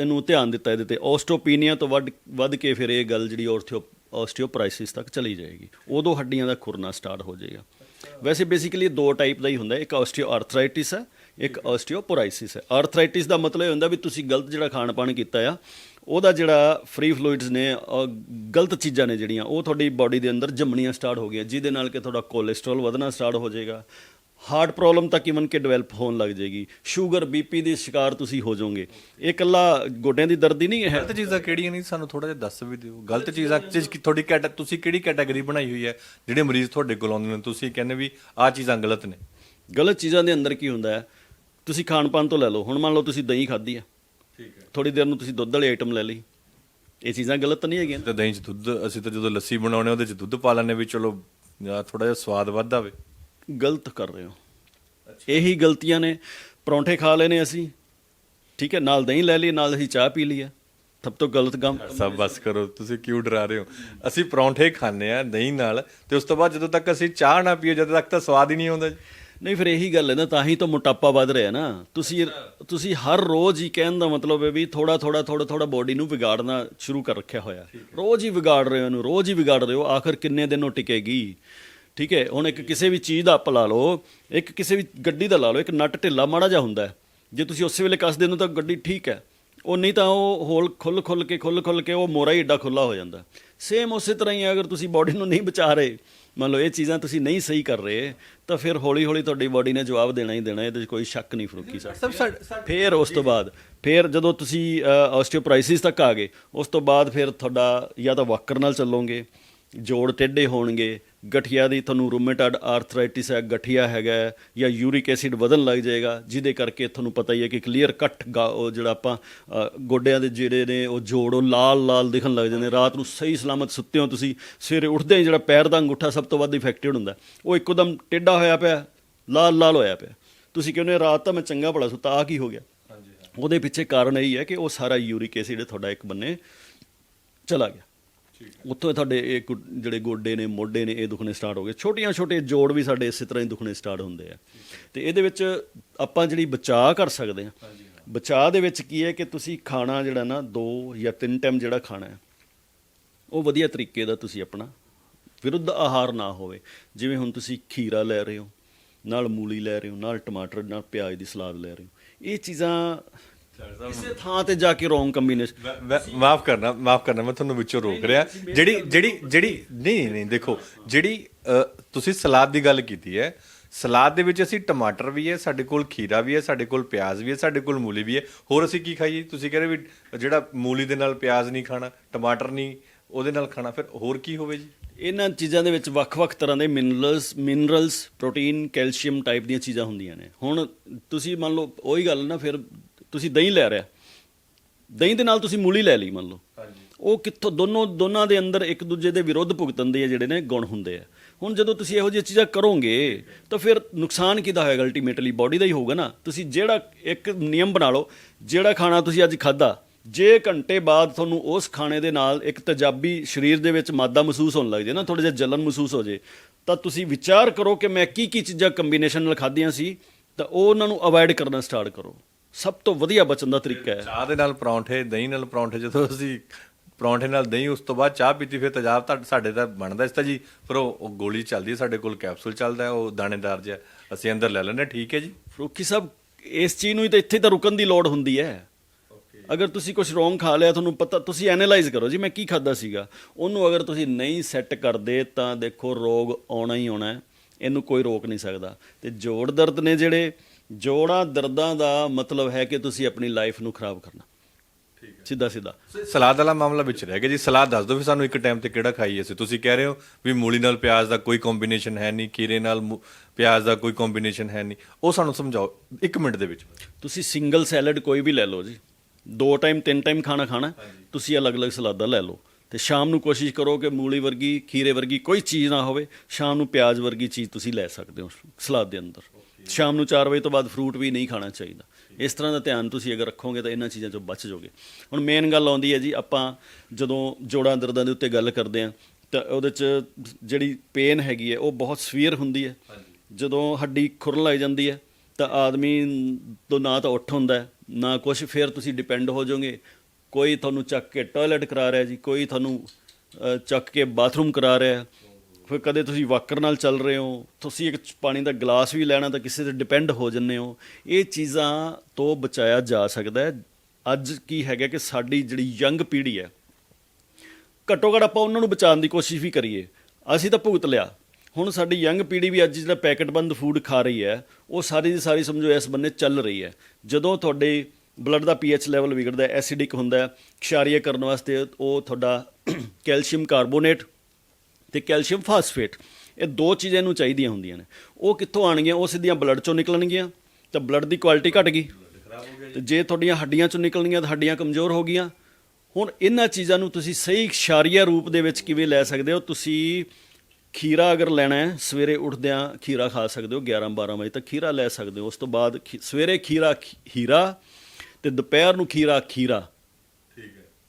B: ਇਹਨੂੰ ਧਿਆਨ ਦਿੱਤਾ ਇਹਦੇ ਤੇ ਆਸਟੋਪੀਨੀਆ ਤੋਂ ਵੱਧ ਵੱਧ ਕੇ ਫਿਰ ਇਹ ਗੱਲ ਜਿਹੜੀ ਆਸਟੀਓ ਆਸਟੀਓਪਰਾਈਸਿਸ ਤੱਕ ਚਲੀ ਜਾਏਗੀ। ਉਦੋਂ ਹੱਡੀਆਂ ਦਾ ਖੁਰਨਾ ਸਟਾਰਟ ਹੋ ਜਾਏਗਾ। ਵੈਸੇ ਬੇਸਿਕਲੀ ਦੋ ਟਾਈਪ ਦਾ ਹੀ ਹੁੰਦਾ ਹੈ, ਇੱਕ ਆਸਟੀਓਆਰਥਰਾਈਟਿਸ ਹੈ ਇੱਕ ਆਸਟੀਓਪੋਰਾਈਸਿਸ ਹੈ। ਆਰਥਰਾਈਟਿਸ ਦਾ ਮਤਲਬ ਇਹ ਹੁੰਦਾ ਵੀ ਤੁਸੀਂ ਗਲਤ ਜਿਹੜਾ ਖਾਣ ਪਾਣ ਕੀਤਾ ਆ ਉਹਦਾ ਜਿਹੜਾ ਫ੍ਰੀ ਫਲੂਇਡਸ ਨੇ ਗਲਤ ਚੀਜ਼ਾਂ ਨੇ ਜਿਹੜੀਆਂ ਉਹ ਤੁਹਾਡੀ ਬਾਡੀ ਦੇ ਅੰਦਰ ਜੰਮਣੀਆਂ ਸਟਾਰਟ ਹੋ ਗਈਆਂ ਜਿਹਦੇ ਨਾਲ ਕਿ ਤੁਹਾਡਾ ਕੋਲੇਸਟ੍ਰੋਲ ਵਧਣਾ ਸਟਾਰਟ ਹੋ ਜਾਏਗਾ। ਹਾਰਟ ਪ੍ਰੋਬਲਮ ਤੱਕ ਇਵਨ ਕਿ ਡਿਵੈਲਪ ਹੋਣ ਲੱਗ ਜਾਏਗੀ। ਸ਼ੂਗਰ ਬੀਪੀ ਦੇ ਸ਼ਿਕਾਰ ਤੁਸੀਂ ਹੋ ਜਾਓਗੇ। ਇਹ ਇਕੱਲਾ ਗੋਡਿਆਂ ਦੀ ਦਰਦ ਹੀ ਨਹੀਂ ਹੈ।
A: ਗਲਤ ਚੀਜ਼ਾਂ ਕਿਹੜੀਆਂ ਨਹੀਂ ਸਾਨੂੰ ਥੋੜਾ ਜਿਹਾ ਦੱਸ ਵੀ ਦਿਓ। ਗਲਤ ਚੀਜ਼ਾਂ ਚ ਕੀ ਤੁਹਾਡੀ ਕੈਟ ਤੁਸੀਂ ਕਿਹੜੀ ਕੈਟਾਗਰੀ ਬਣਾਈ ਹੋਈ ਹੈ? ਜਿਹੜੇ ਮਰੀਜ਼ ਤੁਹਾਡੇ ਕੋਲ ਆਉਂਦੇ ਨੇ ਤੁਸੀਂ ਕਹਿੰਦੇ ਵੀ ਆਹ ਚੀਜ਼ਾਂ ਗਲਤ ਨੇ।
B: ਗਲਤ ਚੀਜ਼ਾਂ ਦੇ ਅੰਦਰ ਕੀ ਹੁੰਦਾ ਹੈ? ਤੁਸੀਂ ਖਾਣ ਪਾਣ ਤੋਂ ਲੈ ਲਓ। ਹੁਣ ਮੰਨ ਲਓ ਤੁਸੀਂ ਦਹੀਂ ਖਾਧੀ ਆ
A: ਠੀਕ ਹੈ।
B: ਥੋੜੀ ਦੇਰ ਨੂੰ ਤੁਸੀਂ ਦੁੱਧ ਵਾਲੀ ਆਈਟਮ ਲੈ ਲਈ। ਇਹ ਚੀਜ਼ਾਂ ਗਲਤ ਨਹੀਂ ਹੈਗੀਆਂ।
A: ਤੇ ਦਹੀਂ ਚ ਦੁੱਧ ਅਸੀਂ ਤਾਂ ਜਦੋਂ ਲੱਸੀ ਬਣਾਉਣੇ ਉਹਦੇ ਚ ਦੁੱਧ ਪਾ ਲੈਂਦੇ ਵੀ ਚਲੋ ਥੋੜਾ ਜਿਹਾ ਸਵਾਦ ਵੱਧ ਆਵੇ
B: ਗਲਤ ਕਰ ਰਹੇ ਹੋ। ਇਹੀ ਗਲਤੀਆਂ ਨੇ ਪਰੌਂਠੇ ਖਾ ਲਏ ਨੇ ਅਸੀਂ। ਠੀਕ ਹੈ ਨਾਲ ਦਹੀਂ ਲੈ ਲਈ ਨਾਲ ਅਸੀਂ ਚਾਹ ਪੀ ਲਈ ਹੈ। ਸਭ ਤੋਂ ਗਲਤ ਕੰਮ
A: ਸਭ ਬਸ ਕਰੋ ਤੁਸੀਂ ਕਿਉਂ ਡਰਾ ਰਹੇ ਹੋ? ਅਸੀਂ ਪਰੌਂਠੇ ਖਾਂਦੇ ਆ ਦਹੀਂ ਨਾਲ ਤੇ ਉਸ ਤੋਂ ਬਾਅਦ ਜਦੋਂ ਤੱਕ ਅਸੀਂ ਚਾਹ ਨਾ ਪੀਏ ਜਦੋਂ ਤੱਕ ਤਾਂ ਸਵਾਦ ਹੀ ਨਹੀਂ ਆਉਂਦਾ ਜੀ।
B: ਨਹੀਂ ਫਿਰ ਇਹੀ ਗੱਲ ਹੈ ਨਾ ਤਾਂ ਹੀ ਤਾਂ ਮੋਟਾਪਾ ਵੱਧ ਰਿਹਾ ਨਾ। ਤੁਸੀਂ ਤੁਸੀਂ ਹਰ ਰੋਜ਼ ਹੀ ਕਹਿਣ ਦਾ ਮਤਲਬ ਹੈ ਵੀ ਥੋੜਾ ਥੋੜਾ ਥੋੜਾ ਥੋੜਾ ਬੋਡੀ ਨੂੰ ਵਿਗਾੜਨਾ ਸ਼ੁਰੂ ਕਰ ਰੱਖਿਆ ਹੋਇਆ। ਰੋਜ਼ ਹੀ ਵਿਗਾੜ ਰਹੇ ਹੋ ਇਹਨੂੰ ਰੋਜ਼ ਹੀ ਵਿਗਾੜ ਰਹੇ ਹੋ ਆਖਰ ਕਿੰਨੇ ਦਿਨ ਉਹ ਟਿਕੇਗੀ? ਠੀਕ ਹੈ ਹੁਣ ਇੱਕ ਕਿਸੇ ਵੀ ਚੀਜ਼ ਦਾ ਆਪ ਲਾ ਲਓ ਇੱਕ ਕਿਸੇ ਵੀ ਗੱਡੀ ਦਾ ਲਾ ਲਓ ਇੱਕ ਨਟ ਢਿੱਲਾ ਮਾੜਾ ਜਿਹਾ ਹੁੰਦਾ ਹੈ। ਜੇ ਤੁਸੀਂ ਉਸੇ ਵੇਲੇ ਕੱਸ ਦਿੰਦੇ ਤਾਂ ਗੱਡੀ ਠੀਕ ਹੈ ਉਹ ਨਹੀਂ ਤਾਂ ਉਹ ਹੋਲ ਖੁੱਲ ਖੁੱਲ ਕੇ ਖੁੱਲ ਖੁੱਲ ਕੇ ਉਹ ਮੋਰਾ ਹੀ ਏਡਾ ਖੁੱਲਾ ਹੋ ਜਾਂਦਾ। ਸੇਮ ਉਸੇ ਤਰ੍ਹਾਂ ਹੀ ਅਗਰ ਤੁਸੀਂ ਬਾਡੀ ਨੂੰ ਨਹੀਂ ਬਚਾ ਰਹੇ ਮੰਨ ਲਓ ਇਹ ਚੀਜ਼ਾਂ ਤੁਸੀਂ ਨਹੀਂ ਸਹੀ ਕਰ ਰਹੇ ਤਾਂ ਫਿਰ ਹੌਲੀ ਹੌਲੀ ਤੁਹਾਡੀ ਬਾਡੀ ਨੇ ਜਵਾਬ ਦੇਣਾ ਹੀ ਦੇਣਾ ਇਹਦੇ 'ਚ ਕੋਈ ਸ਼ੱਕ ਨਹੀਂ ਫਰੂਕੀ
A: ਸਭ
B: ਫਿਰ ਉਸ ਤੋਂ ਬਾਅਦ ਫਿਰ ਜਦੋਂ ਤੁਸੀਂ ਆਸਟੀਓਪਰਾਈਸਿਸ ਤੱਕ ਆ ਗਏ ਉਸ ਤੋਂ ਬਾਅਦ ਫਿਰ ਤੁਹਾਡਾ ਜਾਂ ਤਾਂ ਵਾਕਰ ਨਾਲ ਚੱਲੋਗੇ ਜੋੜ ਟੇਢੇ ਹੋਣਗੇ ਗਠੀਆ ਦੀ ਤੁਹਾਨੂੰ ਰੂਮੇਟਾਇਡ ਆਰਥਰਾਈਟਿਸ ਹੈ ਗਠੀਆ ਹੈਗਾ ਜਾਂ ਯੂਰਿਕ ਐਸਿਡ ਵਧਣ ਲੱਗ ਜਾਏਗਾ ਜਿਹਦੇ ਕਰਕੇ ਤੁਹਾਨੂੰ ਪਤਾ ਹੀ ਹੈ ਕਿ ਕਲੀਅਰ ਕੱਟ ਉਹ ਜਿਹੜਾ ਆਪਾਂ ਗੋਡਿਆਂ ਦੇ ਜਿਹੜੇ ਨੇ ਉਹ ਜੋੜ ਉਹ ਲਾਲ ਲਾਲ ਦਿਖਣ ਲੱਗ ਜਾਂਦੇ ਰਾਤ ਨੂੰ ਸਹੀ ਸਲਾਮਤ ਸੁੱਤੇ ਹੋ ਤੁਸੀਂ ਸਵੇਰੇ ਉੱਠਦੇ ਹੀ ਜਿਹੜਾ ਪੈਰ ਦਾ ਅੰਗੂਠਾ ਸਭ ਤੋਂ ਵੱਧ ਇਫੈਕਟਡ ਹੁੰਦਾ। ਉਹ ਇੱਕੋਦਮ ਟੇਢਾ ਹੋਇਆ ਪਿਆ ਲਾਲ ਲਾਲ ਹੋਇਆ ਪਿਆ। ਤੁਸੀਂ ਕਹਿੰਦੇ ਹੋ, ਰਾਤ ਤਾਂ ਮੈਂ ਚੰਗਾ ਭਲਾ ਸੁੱਤਾ ਆ ਕੀ ਹੋ ਗਿਆ? ਉਹਦੇ ਪਿੱਛੇ ਕਾਰਨ ਇਹ ਹੈ ਕਿ ਉਹ ਸਾਰਾ ਯੂਰਿਕ ਐਸਿਡ ਤੁਹਾਡਾ ਇੱਕ ਬੰਨੇ ਚਲਾ ਗਿਆ। ਉੱਥੋਂ ਤੁਹਾਡੇ ਇਹ ਗੁ- ਜਿਹੜੇ ਗੋਡੇ ਨੇ ਮੋਢੇ ਨੇ ਇਹ ਦੁਖਣੇ ਸਟਾਰਟ ਹੋ ਗਏ। ਛੋਟੀਆਂ ਛੋਟੇ ਜੋੜ ਵੀ ਸਾਡੇ ਇਸੇ ਤਰ੍ਹਾਂ ਹੀ ਦੁਖਣੇ ਸਟਾਰਟ ਹੁੰਦੇ ਆ। ਤੇ ਇਹਦੇ ਵਿੱਚ ਆਪਾਂ ਜਿਹੜੀ ਬਚਾਅ ਕਰ ਸਕਦੇ ਆ ਬਚਾਅ ਦੇ ਵਿੱਚ ਕੀ ਹੈ ਕਿ ਤੁਸੀਂ ਖਾਣਾ ਜਿਹੜਾ ਨਾ ਦੋ ਜਾਂ ਤਿੰਨ ਟਾਈਮ ਜਿਹੜਾ ਖਾਣਾ ਹੈ ਉਹ ਵਧੀਆ ਤਰੀਕੇ ਦਾ ਤੁਸੀਂ ਆਪਣਾ ਵਿਰੁੱਧ ਆਹਾਰ ਨਾ ਹੋਵੇ। ਜਿਵੇਂ ਹੁਣ ਤੁਸੀਂ ਖੀਰਾ ਲੈ ਰਹੇ ਹੋ ਨਾਲ ਮੂਲੀ ਲੈ ਰਹੇ ਹੋ ਨਾਲ ਟਮਾਟਰ ਨਾਲ ਪਿਆਜ਼ ਦੀ ਸਲਾਦ ਲੈ ਰਹੇ ਹੋ। ਇਹ ਚੀਜ਼ਾਂ ਕਿਸੇ ਥਾਂ ਤੇ ਜਾ ਕੇ ਰੋਂਗ ਕੰਬੀਨੇਸ਼ਨ
A: ਮਾਫ ਕਰਨਾ ਮਾਫ ਕਰਨਾ ਮੈਂ ਤੁਹਾਨੂੰ ਵਿੱਚੋਂ ਰੋਕ ਰਿਹਾ। ਜਿਹੜੀ ਜਿਹੜੀ ਜਿਹੜੀ ਨਹੀਂ ਨਹੀਂ ਦੇਖੋ ਜਿਹੜੀ ਤੁਸੀਂ ਸਲਾਦ ਦੀ ਗੱਲ ਕੀਤੀ ਹੈ ਸਲਾਦ ਦੇ ਵਿੱਚ ਅਸੀਂ ਟਮਾਟਰ ਵੀ ਹੈ ਸਾਡੇ ਕੋਲ ਖੀਰਾ ਵੀ ਹੈ ਸਾਡੇ ਕੋਲ ਪਿਆਜ਼ ਵੀ ਹੈ ਸਾਡੇ ਕੋਲ ਮੂਲੀ ਵੀ ਹੈ। ਹੋਰ ਅਸੀਂ ਕੀ ਖਾਈਏ? ਤੁਸੀਂ ਕਹਿੰਦੇ ਵੀ ਜਿਹੜਾ ਮੂਲੀ ਦੇ ਨਾਲ ਪਿਆਜ਼ ਨਹੀਂ ਖਾਣਾ ਟਮਾਟਰ ਨਹੀਂ ਉਹਦੇ ਨਾਲ ਖਾਣਾ ਫਿਰ ਹੋਰ ਕੀ ਹੋਵੇ ਜੀ?
B: ਇਹਨਾਂ ਚੀਜ਼ਾਂ ਦੇ ਵਿੱਚ ਵੱਖ-ਵੱਖ ਤਰ੍ਹਾਂ ਦੇ minerals minerals protein calcium type ਦੀਆਂ ਚੀਜ਼ਾਂ ਹੁੰਦੀਆਂ ਨੇ। ਹੁਣ ਤੁਸੀਂ ਮੰਨ ਲਓ ਉਹੀ ਗੱਲ ਨਾ ਫਿਰ ਤੁਸੀਂ ਦਹੀਂ ਲੈ ਰਿਹਾ। ਦਹੀਂ ਦੇ ਨਾਲ ਤੁਸੀਂ ਮੂਲੀ ਲੈ ਲਈ ਮੰਨ ਲਓ। ਉਹ ਕਿੱਥੋਂ ਦੋਨੋਂ ਦੋਨਾਂ ਦੇ ਅੰਦਰ ਇੱਕ ਦੂਜੇ ਦੇ ਵਿਰੁੱਧ ਭੁਗਤਣ ਦੇ ਜਿਹੜੇ ਨੇ ਗੁਣ ਹੁੰਦੇ ਆ। ਹੁਣ ਜਦੋਂ ਤੁਸੀਂ ਇਹੋ ਜਿਹੀਆਂ ਚੀਜ਼ਾਂ ਕਰੋਗੇ ਤਾਂ ਫਿਰ ਨੁਕਸਾਨ ਕਿਹਦਾ ਹੋਏਗਾ ਅਲਟੀਮੇਟਲੀ ਬਾਡੀ ਦਾ ਹੀ ਹੋਊਗਾ ਨਾ। ਤੁਸੀਂ ਜਿਹੜਾ ਇੱਕ ਨਿਯਮ ਬਣਾ ਲਓ ਜਿਹੜਾ ਖਾਣਾ ਤੁਸੀਂ ਅੱਜ ਖਾਦਾ ਜੇ ਘੰਟੇ ਬਾਅਦ ਤੁਹਾਨੂੰ ਉਸ ਖਾਣੇ ਦੇ ਨਾਲ ਇੱਕ ਤੇਜ਼ਾਬੀ ਸਰੀਰ ਦੇ ਵਿੱਚ ਮਾਦਾ ਮਹਿਸੂਸ ਹੋਣ ਲੱਗ ਜੇ ਨਾ ਥੋੜਾ ਜਿਹਾ ਜਲਨ ਮਹਿਸੂਸ ਹੋ ਜੇ ਤਾਂ ਤੁਸੀਂ ਵਿਚਾਰ ਕਰੋ ਕਿ ਮੈਂ ਕੀ ਕੀ ਚੀਜ਼ਾਂ ਕੰਬੀਨੇਸ਼ਨ ਨਾਲ ਖਾਧੀਆਂ ਸੀ ਤਾਂ ਉਹ ਉਹਨਾਂ ਨੂੰ ਅਵੋਇਡ ਕਰਨਾ ਸਟਾਰਟ ਕਰੋ। ਸਭ ਤੋਂ ਵਧੀਆ ਬਚਣ ਦਾ ਤਰੀਕਾ ਹੈ।
A: ਚਾਹ ਦੇ ਨਾਲ ਪਰੌਂਠੇ ਦਹੀਂ ਨਾਲ ਪਰੌਂਠੇ ਜਦੋਂ ਅਸੀਂ ਪਰੌਂਠੇ ਨਾਲ ਦਹੀਂ ਉਸ ਤੋਂ ਬਾਅਦ ਚਾਹ ਪੀਤੀ ਫਿਰ ਤੇਜ਼ਾਬ ਤਾਂ ਸਾਡੇ ਤਾਂ ਬਣਦਾ ਇਸ ਤਾਂ ਜੀ। ਪਰ ਉਹ ਗੋਲੀ ਚੱਲਦੀ ਹੈ ਸਾਡੇ ਕੋਲ ਕੈਪਸੂਲ ਚੱਲਦਾ ਹੈ ਉਹ ਦਾਣੇਦਾਰ ਜਿਹਾ। ਅਸੀਂ ਅੰਦਰ ਲੈ ਲੈਂਦੇ ਠੀਕ ਹੈ ਜੀ।
B: ਫਰੂਕੀ ਸਾਹਿਬ ਇਸ ਚੀਜ਼ ਨੂੰ ਹੀ ਤਾਂ ਇੱਥੇ ਤਾਂ ਰੁਕਣ ਦੀ ਲੋੜ ਹੁੰਦੀ ਹੈ। ਅਗਰ ਤੁਸੀਂ ਕੁਝ ਰੋਂਗ ਖਾ ਲਿਆ ਤੁਹਾਨੂੰ ਪਤਾ ਤੁਸੀਂ ਐਨਾਲਾਈਜ਼ ਕਰੋ ਜੀ ਮੈਂ ਕੀ ਖਾਦਾ ਸੀਗਾ। ਉਹਨੂੰ ਅਗਰ ਤੁਸੀਂ ਨਹੀਂ ਸੈੱਟ ਕਰਦੇ ਤਾਂ ਦੇਖੋ ਰੋਗ ਆਉਣਾ ਹੀ ਆਉਣਾ ਹੈ। ਇਹਨੂੰ ਕੋਈ ਰੋਕ ਨਹੀਂ ਸਕਦਾ। ਤੇ ਜੋੜ ਦਰਦ ਨੇ ਜਿਹੜੇ ਜੋੜਾਂ ਦਰਦਾਂ ਦਾ ਮਤਲਬ ਹੈ ਕਿ ਤੁਸੀਂ ਆਪਣੀ ਲਾਈਫ ਨੂੰ ਖਰਾਬ ਕਰਨਾ। ਠੀਕ ਹੈ। ਸਿੱਧਾ ਸਿੱਧਾ।
A: ਸਲਾਦ ਵਾਲਾ ਮਾਮਲਾ ਵਿੱਚ ਰਹਿ ਗਿਆ ਜੀ। ਸਲਾਦ ਦੱਸ ਦਿਓ ਵੀ ਸਾਨੂੰ ਇੱਕ ਟਾਈਮ ਤੇ ਕਿਹੜਾ ਖਾਈਏ ਅਸੀਂ। ਤੁਸੀਂ ਕਹਿ ਰਹੇ ਹੋ ਵੀ ਮੂਲੀ ਨਾਲ ਪਿਆਜ਼ ਦਾ ਕੋਈ ਕੰਬੀਨੇਸ਼ਨ ਹੈ ਨਹੀਂ ਖੀਰੇ ਨਾਲ ਪਿਆਜ਼ ਦਾ ਕੋਈ ਕੰਬੀਨੇਸ਼ਨ ਹੈ ਨਹੀਂ। ਉਹ ਸਾਨੂੰ ਸਮਝਾਓ ਇੱਕ ਮਿੰਟ ਦੇ ਵਿੱਚ।
B: ਤੁਸੀਂ ਸਿੰਗਲ ਸੈਲਡ ਕੋਈ ਵੀ ਲੈ ਲਓ ਜੀ। ਦੋ ਟਾਈਮ ਤਿੰਨ ਟਾਈਮ ਖਾਣਾ ਖਾਣਾ ਤੁਸੀਂ ਅਲੱਗ-ਅਲੱਗ ਸਲਾਦਾਂ ਲੈ ਲਓ। ਤੇ ਸ਼ਾਮ ਨੂੰ ਕੋਸ਼ਿਸ਼ ਕਰੋ ਕਿ ਮੂਲੀ ਵਰਗੀ ਖੀਰੇ ਵਰਗੀ ਕੋਈ ਚੀਜ਼ ਨਾ ਹੋਵੇ। ਸ਼ਾਮ ਨੂੰ ਪਿਆਜ਼ ਵਰਗੀ ਚੀਜ਼ ਤੁਸੀਂ ਲੈ ਸਕਦੇ ਹੋ ਸਲਾਦ ਦੇ ਅੰਦਰ। ਸ਼ਾਮ ਨੂੰ 4 ਵਜੇ ਤੋਂ ਬਾਅਦ ਫਰੂਟ ਵੀ ਨਹੀਂ ਖਾਣਾ ਚਾਹੀਦਾ। ਇਸ ਤਰ੍ਹਾਂ ਦਾ ਧਿਆਨ ਤੁਸੀਂ ਅਗਰ ਰੱਖੋਗੇ ਤਾਂ ਇਹਨਾਂ ਚੀਜ਼ਾਂ ਤੋਂ ਬਚ ਜਾਓਗੇ। ਹੁਣ ਮੇਨ ਗੱਲ ਆਉਂਦੀ ਹੈ ਜੀ ਆਪਾਂ ਜਦੋਂ ਜੋੜਾਂ ਦਰਦਾਂ ਦੇ ਉੱਤੇ ਗੱਲ ਕਰਦੇ ਹਾਂ ਤਾਂ ਉਹਦੇ 'ਚ ਜਿਹੜੀ ਪੇਨ ਹੈਗੀ ਹੈ ਉਹ ਬਹੁਤ ਸਵੀਅਰ ਹੁੰਦੀ ਹੈ। ਜਦੋਂ ਹੱਡੀ ਖੁਰਨ ਲੱਗ ਜਾਂਦੀ ਹੈ ਤਾਂ ਆਦਮੀ ਤੋਂ ਨਾ ਤਾਂ ਉੱਠ ਹੁੰਦਾ ਨਾ ਕੁਝ ਫਿਰ ਤੁਸੀਂ ਡਿਪੈਂਡ ਹੋ ਜਾਓਗੇ। ਕੋਈ ਤੁਹਾਨੂੰ ਚੱਕ ਕੇ ਟਾਇਲਟ ਕਰਾ ਰਿਹਾ ਜੀ ਕੋਈ ਤੁਹਾਨੂੰ ਚੱਕ ਕੇ ਬਾਥਰੂਮ ਕਰਾ ਰਿਹਾ। ਫਿਰ ਕਦੇ ਤੁਸੀਂ ਵਾਕਰ ਨਾਲ ਚੱਲ ਰਹੇ ਹੋ, ਤੁਸੀਂ ਇੱਕ ਪਾਣੀ ਦਾ ਗਲਾਸ ਵੀ ਲੈਣਾ ਤਾਂ ਕਿਸੇ ਤੇ ਡਿਪੈਂਡ ਹੋ ਜੰਨੇ ਹੋ। ਇਹ ਚੀਜ਼ਾਂ ਤੋਂ ਬਚਾਇਆ ਜਾ ਸਕਦਾ ਹੈ। ਅੱਜ ਕੀ ਹੈਗਾ ਕਿ ਸਾਡੀ ਜਿਹੜੀ ਯੰਗ ਪੀੜ੍ਹੀ ਹੈ, ਘੱਟੋ ਘੱਟ ਆਪਾਂ ਉਹਨਾਂ ਨੂੰ ਬਚਾਉਣ ਦੀ ਕੋਸ਼ਿਸ਼ ਵੀ ਕਰੀਏ। ਅਸੀਂ ਤਾਂ ਭੁਗਤ ਲਿਆ। ਹੁਣ ਸਾਡੀ ਯੰਗ ਪੀੜ੍ਹੀ ਵੀ ਅੱਜ ਜਿਹੜਾ ਪੈਕੇਟਬੰਦ ਫੂਡ ਖਾ ਰਹੀ ਹੈ, ਉਹ ਸਾਰੀ ਦੀ ਸਾਰੀ ਸਮਝੋ ਇਸ ਬੰਨੇ ਚੱਲ ਰਹੀ ਹੈ। ਜਦੋਂ ਤੁਹਾਡੇ ਬਲੱਡ ਦਾ ਪੀਐਚ ਲੈਵਲ ਵਿਗੜਦਾ ਹੈ ਐਸਿਡਿਕ ਹੁੰਦਾ ਹੈ ਖਿਆਰੀਆ ਕਰਨ ਵਾਸਤੇ ਉਹ ਤੁਹਾਡਾ (coughs) ਕੈਲਸ਼ੀਅਮ ਕਾਰਬੋਨੇਟ ਤੇ ਕੈਲਸ਼ੀਅਮ ਫਾਸਫੇਟ ਇਹ ਦੋ ਚੀਜ਼ਾਂ ਇਹਨੂੰ ਚਾਹੀਦੀਆਂ ਹੁੰਦੀਆਂ ਨੇ। ਉਹ ਕਿੱਥੋਂ ਆਣਗੀਆਂ ਉਹ ਸਿੱਧੀਆਂ ਬਲੱਡ ਚੋਂ ਨਿਕਲਣਗੀਆਂ ਤਾਂ ਬਲੱਡ ਦੀ ਕੁਆਲਿਟੀ ਘਟ ਗਈ। ਤੇ ਜੇ ਤੁਹਾਡੀਆਂ ਹੱਡੀਆਂ ਚੋਂ ਨਿਕਲਣਗੀਆਂ ਤਾਂ ਹੱਡੀਆਂ ਕਮਜ਼ੋਰ ਹੋ ਗਈਆਂ। ਹੁਣ ਇਹਨਾਂ ਚੀਜ਼ਾਂ ਨੂੰ ਤੁਸੀਂ ਸਹੀ ਇਸ਼ਾਰੀਆ ਰੂਪ ਦੇ ਵਿੱਚ ਕਿਵੇਂ ਲੈ ਸਕਦੇ ਹੋ? ਤੁਸੀਂ ਖੀਰਾ ਅਗਰ ਲੈਣਾ ਹੈ ਸਵੇਰੇ ਉੱਠਦਿਆਂ ਖੀਰਾ ਖਾ ਸਕਦੇ ਹੋ 11 12 ਵਜੇ ਤੱਕ ਖੀਰਾ ਲੈ ਸਕਦੇ ਹੋ। ਉਸ ਤੋਂ ਬਾਅਦ ਸਵੇਰੇ ਖੀਰਾ ਹੀਰਾ ਤੇ ਦੁਪਹਿਰ ਨੂੰ ਖੀਰਾ ਖੀਰਾ।